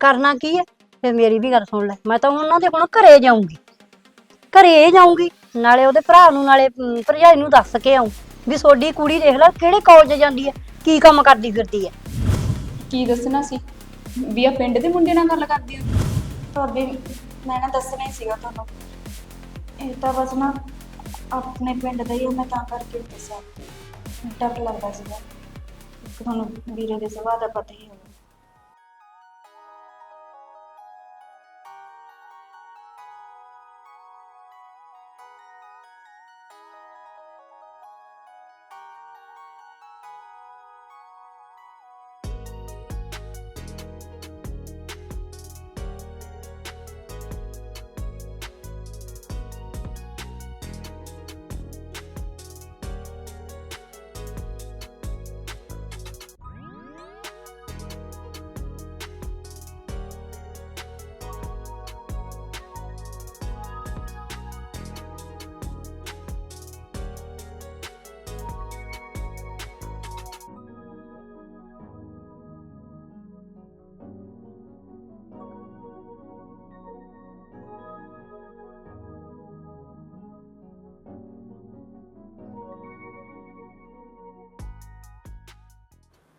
ਕਰਨਾ ਕੀ ਹੈ? ਫਿਰ ਮੇਰੀ ਵੀ ਗੱਲ ਸੁਣ ਲੈ ਮੈਂ ਤਾਂ ਉਹਨਾਂ ਦੇ ਹੁਣ ਘਰੇ ਜਾਊਂਗੀ। ਘਰੇ ਜਾਊਂਗੀ ਨਾਲੇ ਉਹਦੇ ਭਰਾ ਨੂੰ ਨਾਲੇ ਅਮ, ਭਰਜਾਈ ਨੂੰ ਦੱਸ ਕੇ ਆਉਂ ਵੀ ਤੁਹਾਡੀ ਕੁੜੀ ਦੇਖ ਲੈ ਕਿਹੜੇ ਕਾਲਜ ਜਾਂਦੀ ਹੈ ਕੀ ਕੰਮ ਕਰਦੀ ਫਿਰਦੀ ਹੈ। ਕੀ ਦੱਸਣਾ ਸੀ? ਵੀ ਆ ਪਿੰਡ ਦੇ ਮੁੰਡੇ ਨਾਲ ਗੱਲ ਕਰਦੀ ਹੋ ਭਾਬੀ ਮੈਂ ਨਾ ਦੱਸਣਾ ਹੀ ਸੀਗਾ ਤੁਹਾਨੂੰ। ਇਹ ਤਾਂ ਬਸ ਨਾ ਆਪਣੇ ਪਿੰਡ ਦਾ ਹੀ ਆ, ਮੈਂ ਤਾਂ ਕਰਕੇ ਦੱਸਿਆ। ਡਰ ਲੱਗਦਾ ਸੀਗਾ। ਇੱਕ ਤੁਹਾਨੂੰ ਵੀਰੇ ਦੇ ਸੁਭਾਅ ਦਾ ਪਤਾ ਹੀ ਹੋਣਾ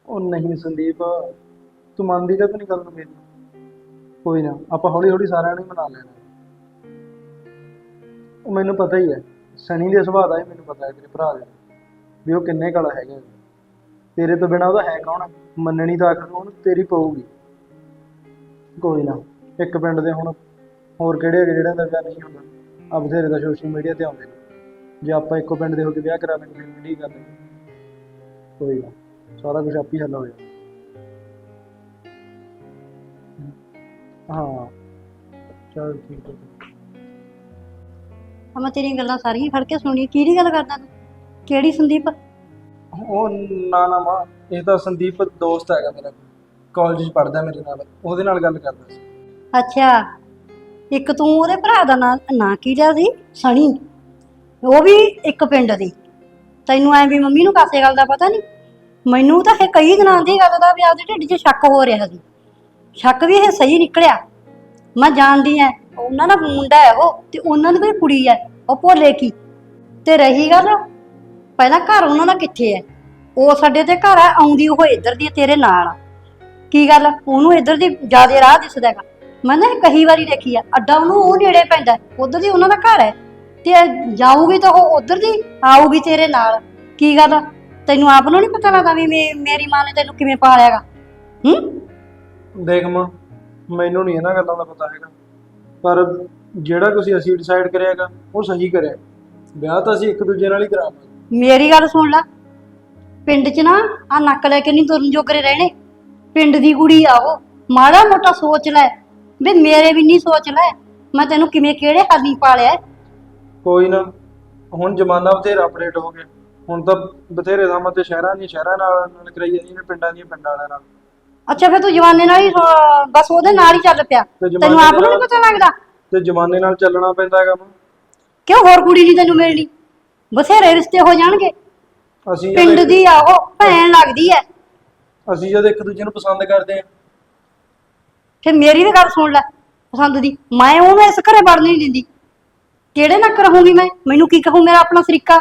ਉਹ ਨਹੀਂ ਸੰਦੀਪ, ਤੂੰ ਮੰਨਦੀ ਕਾ ਨਹੀਂ ਗੱਲ ਨੂੰ ਮੇਰੀ? ਕੋਈ ਨਾ, ਆਪਾਂ ਹੌਲੀ ਹੌਲੀ ਸਾਰਿਆਂ ਨੂੰ ਹੀ ਮਨਾ ਲੈਣਾ। ਉਹ ਮੈਨੂੰ ਪਤਾ ਹੀ ਹੈ, ਸਨੀ ਦੇ ਸੁਭਾਅ ਦਾ ਹੀ ਮੈਨੂੰ ਪਤਾ ਹੈ, ਤੇਰੇ ਭਰਾ ਦੇ ਵੀ ਉਹ ਕਿੰਨੇ ਕਾਲਾ ਹੈਗਾ ਤੇਰੇ ਤੋਂ ਬਿਨਾ ਉਹਦਾ ਹੈ ਕੌਣ ਮੰਨਣੀ ਤਾਂ ਆਖਰ ਉਹਨੂੰ ਤੇਰੀ ਪਊਗੀ। ਕੋਈ ਨਾ। ਇੱਕ ਪਿੰਡ ਦੇ ਹੁਣ ਹੋਰ ਕਿਹੜੇ ਹੈਗੇ ਜਿਹੜਿਆਂ ਦਾ ਵਿਆਹ ਨਹੀਂ ਹੁੰਦਾ ਆ ਬਥੇਰੇ ਦਾ ਸੋਸ਼ਲ ਮੀਡੀਆ ਤੇ ਆਉਂਦੇ ਨੇ। ਜੇ ਆਪਾਂ ਇੱਕੋ ਪਿੰਡ ਦੇ ਹੋ ਕੇ ਵਿਆਹ ਕਰਾ ਲੈਂਦੇ ਫਿਰ ਕਿਹੜੀ ਗੱਲ ਹੈ ਕੋਈ ਨਾ ਸਾਰਾ ਕੁਝ ਆਪੀ ਹੱਲ ਹੋ ਜਾਣਾ ਹਾਂ ਚਲ ਠੀਕ ਹੈ ਆ ਮੈਂ ਤੇਰੀਆਂ ਗੱਲਾਂ ਸਾਰੀਆਂ ਖੜ ਕੇ ਸੁਣੀ ਕਿਹੜੀ ਗੱਲ ਕਰਦਾ ਤੂੰ? ਕਿਹੜੀ ਸੰਦੀਪ? ਉਹ ਨਾ ਨਾ ਮਾਂ ਇਹ ਤਾਂ ਸੰਦੀਪ ਦੋਸਤ ਹੈਗਾ ਮੇਰਾ। ਕਾਲਜ 'ਚ ਪੜਦਾ ਮੇਰੇ ਨਾਲ ਉਹਦੇ ਨਾਲ ਗੱਲ ਕਰਦਾ ਸੀ। ਅੱਛਾ ਇੱਕ ਤੂੰ ਉਹਦੇ ਭਰਾ ਦਾ ਨਾਂ ਨਾਂ ਕੀ ਲਿਆ ਸੀ? ਸਣੀ। ਉਹ ਵੀ ਇੱਕ ਪਿੰਡ ਦੀ। ਤੈਨੂੰ ਐ ਵੀ ਮੰਮੀ ਨੂੰ ਕਾਸੇ ਗੱਲ ਦਾ ਪਤਾ ਨਹੀਂ ਮੈਨੂੰ ਤਾਂ ਇਹ ਕਈ ਦਿਨਾਂ ਦੀ ਗੱਲ ਦਾ ਵੀ ਆਪਦੇ ਢਿੱਡ 'ਚ ਸ਼ੱਕ ਹੋ ਰਿਹਾ ਸੀ। ਸ਼ੱਕ ਵੀ ਇਹ ਸਹੀ ਨਿਕਲਿਆ। ਮੈਂ ਜਾਣਦੀ ਐ ਉਹਨਾਂ ਦਾ ਮੁੰਡਾ ਹੈ ਉਹ ਤੇ ਉਹਨਾਂ ਦੀ ਕੋਈ ਕੁੜੀ ਹੈ ਉਹ ਭੋਲੇ ਕੀ? ਤੇ ਰਹੀ ਗੱਲ ਪਹਿਲਾਂ ਘਰ ਉਹਨਾਂ ਦਾ ਕਿੱਥੇ ਹੈ ਉਹ ਸਾਡੇ ਤੇ ਘਰ ਆ ਆਉਂਦੀ ਉਹ ਇੱਧਰ ਦੀ ਆ, ਤੇਰੇ ਨਾਲ। ਆ। ਕੀ ਗੱਲ ਉਹਨੂੰ ਇੱਧਰ ਦੀ ਜਿਆਦੇ ਰਾਹ ਦਿਸਦਾ ਹੈਗਾ। ਮੈਂ ਨਾ ਇਹ ਕਈ ਵਾਰੀ ਦੇਖੀ ਆ ਅੱਡਾ ਉਹਨੂੰ ਉਹ ਨੇੜੇ ਪੈਂਦਾ ਉਧਰ ਦੀ ਉਹਨਾਂ ਦਾ ਘਰ ਹੈ। ਤੇ ਜਾਊਗੀ ਤਾਂ ਉਹ ਉਧਰ ਦੀ ਆਊਗੀ ਤੇਰੇ ਨਾਲ। ਕੀ ਗੱਲ ਤੈਨੂੰ ਆਪ ਨੂੰ ਨਹੀਂ ਪਤਾ ਲੱਗਦਾ ਵੀ ਮੇ- ਮੇਰੀ ਮਾਂ ਨੇ ਤੈਨੂੰ ਕਿਵੇਂ ਪਾਲਿਆਗਾ ਹੂੰ? ਦੇਖ ਮਾਂ ਮੈਨੂੰ ਨਹੀਂ ਇਹਨਾਂ ਗੱਲਾਂ ਦਾ ਪਤਾ ਹੈਗਾ। ਪਰ ਜਿਹੜਾ ਕੁਝ ਅਸੀਂ ਡਿਸਾਈਡ ਕਰਿਆਗਾ ਉਹ ਸਹੀ ਕਰਿਆ। ਵਿਆਹ ਤਾਂ ਅਸੀਂ ਇੱਕ ਦੂਜੇ ਨਾਲ ਹੀ ਕਰਾਵਾਂਗੇ ਮੇਰੀ ਗੱਲ ਸੁਣ ਲੈ। ਪਿੰਡ 'ਚ ਨਾ ਆ ਨੱਕ ਲੈ ਕੇ ਨਹੀਂ ਤੁਰਨ ਜੋਗਰੇ ਰਹਿਣੇ। ਪਿੰਡ ਦੀ ਕੁੜੀ ਆ ਉਹ। ਮਾੜਾ ਮੋਟਾ ਸੋਚ ਲੈ। ਵੀ ਮੇਰੇ ਵੀ ਨਹੀਂ ਸੋਚ ਲੈ। ਮੈਂ ਤੈਨੂੰ ਕਿਵੇਂ ਕਿਹੜੇ ਹਾਲੀ ਪਾਲਿਆ। ਕੋਈ ਨਾ। ਹੁਣ ਜ਼ਮਾਨਾ ਬਥੇਰਾ ਅਪਡੇਟ ਹੋ ਗਿਆ। ਹੁਣ ਤਾਂ ਬਥੇਰੇ ਥਾਵਾਂ ਤੇ ਸ਼ਹਿਰਾਂ ਦੀਆਂ ਸ਼ਹਿਰਾਂ ਨਾਲ ਨਾਲ ਕਰਾਈ ਜਾਂਦੀਆਂ ਨੇ ਪਿੰਡਾਂ ਦੀਆਂ ਪਿੰਡਾਂ ਵਾਲਿਆਂ ਨਾਲ। ਅੱਛਾ ਫਿਰ ਤੂੰ ਜਵਾਨੇ ਨਾਲ ਹੀ ਅਹ, ਬਸ ਉਹਦੇ ਨਾਲ ਹੀ ਚੱਲ ਪਿਆ। ਤੇ ਤੈਨੂੰ ਆਪ ਨੂੰ ਨਹੀਂ ਨਾਲ- ਪਤਾ ਲੱਗਦਾ? ਤੇ ਜ਼ਮਾਨੇ ਨਾਲ ਚੱਲਣਾ ਪੈਂਦਾ ਹੈਗਾ ਮਾਂ ਕਿਉਂ? ਹੋਰ ਕੁੜੀ ਨਹੀਂ ਤੈਨੂੰ ਮਿਲਣੀ। ਬਥੇਰੇ ਰਿਸ਼ਤੇ ਹੋ ਜਾਣਗੇ। ਅਸੀਂ ਪਿੰਡ ਦੀ ਆ ਉਹ ਭੈਣ ਲੱਗਦੀ ਐ। ਅਸੀਂ ਜਦ ਇੱਕ ਦੂਜੇ ਨੂੰ ਪਸੰਦ ਕਰਦੇ ਆ ਫਿਰ ਮੇਰੀ ਵੀ ਗੱਲ ਸੁਣ ਲੈ ਪਸੰਦ ਦੀ। ਮੈਂ ਉਹਨੂੰ ਇਸ ਘਰੇ ਵੜਨ ਨਹੀਂ ਦਿੰਦੀ। ਕਿਹੜੇ ਨਾਲ ਰਹੂੰਗੀ ਮੈਂ? ਮੈਨੂੰ ਕੀ ਕਹੂ ਮੇਰਾ ਆਪਣਾ ਸਰੀਕਾ?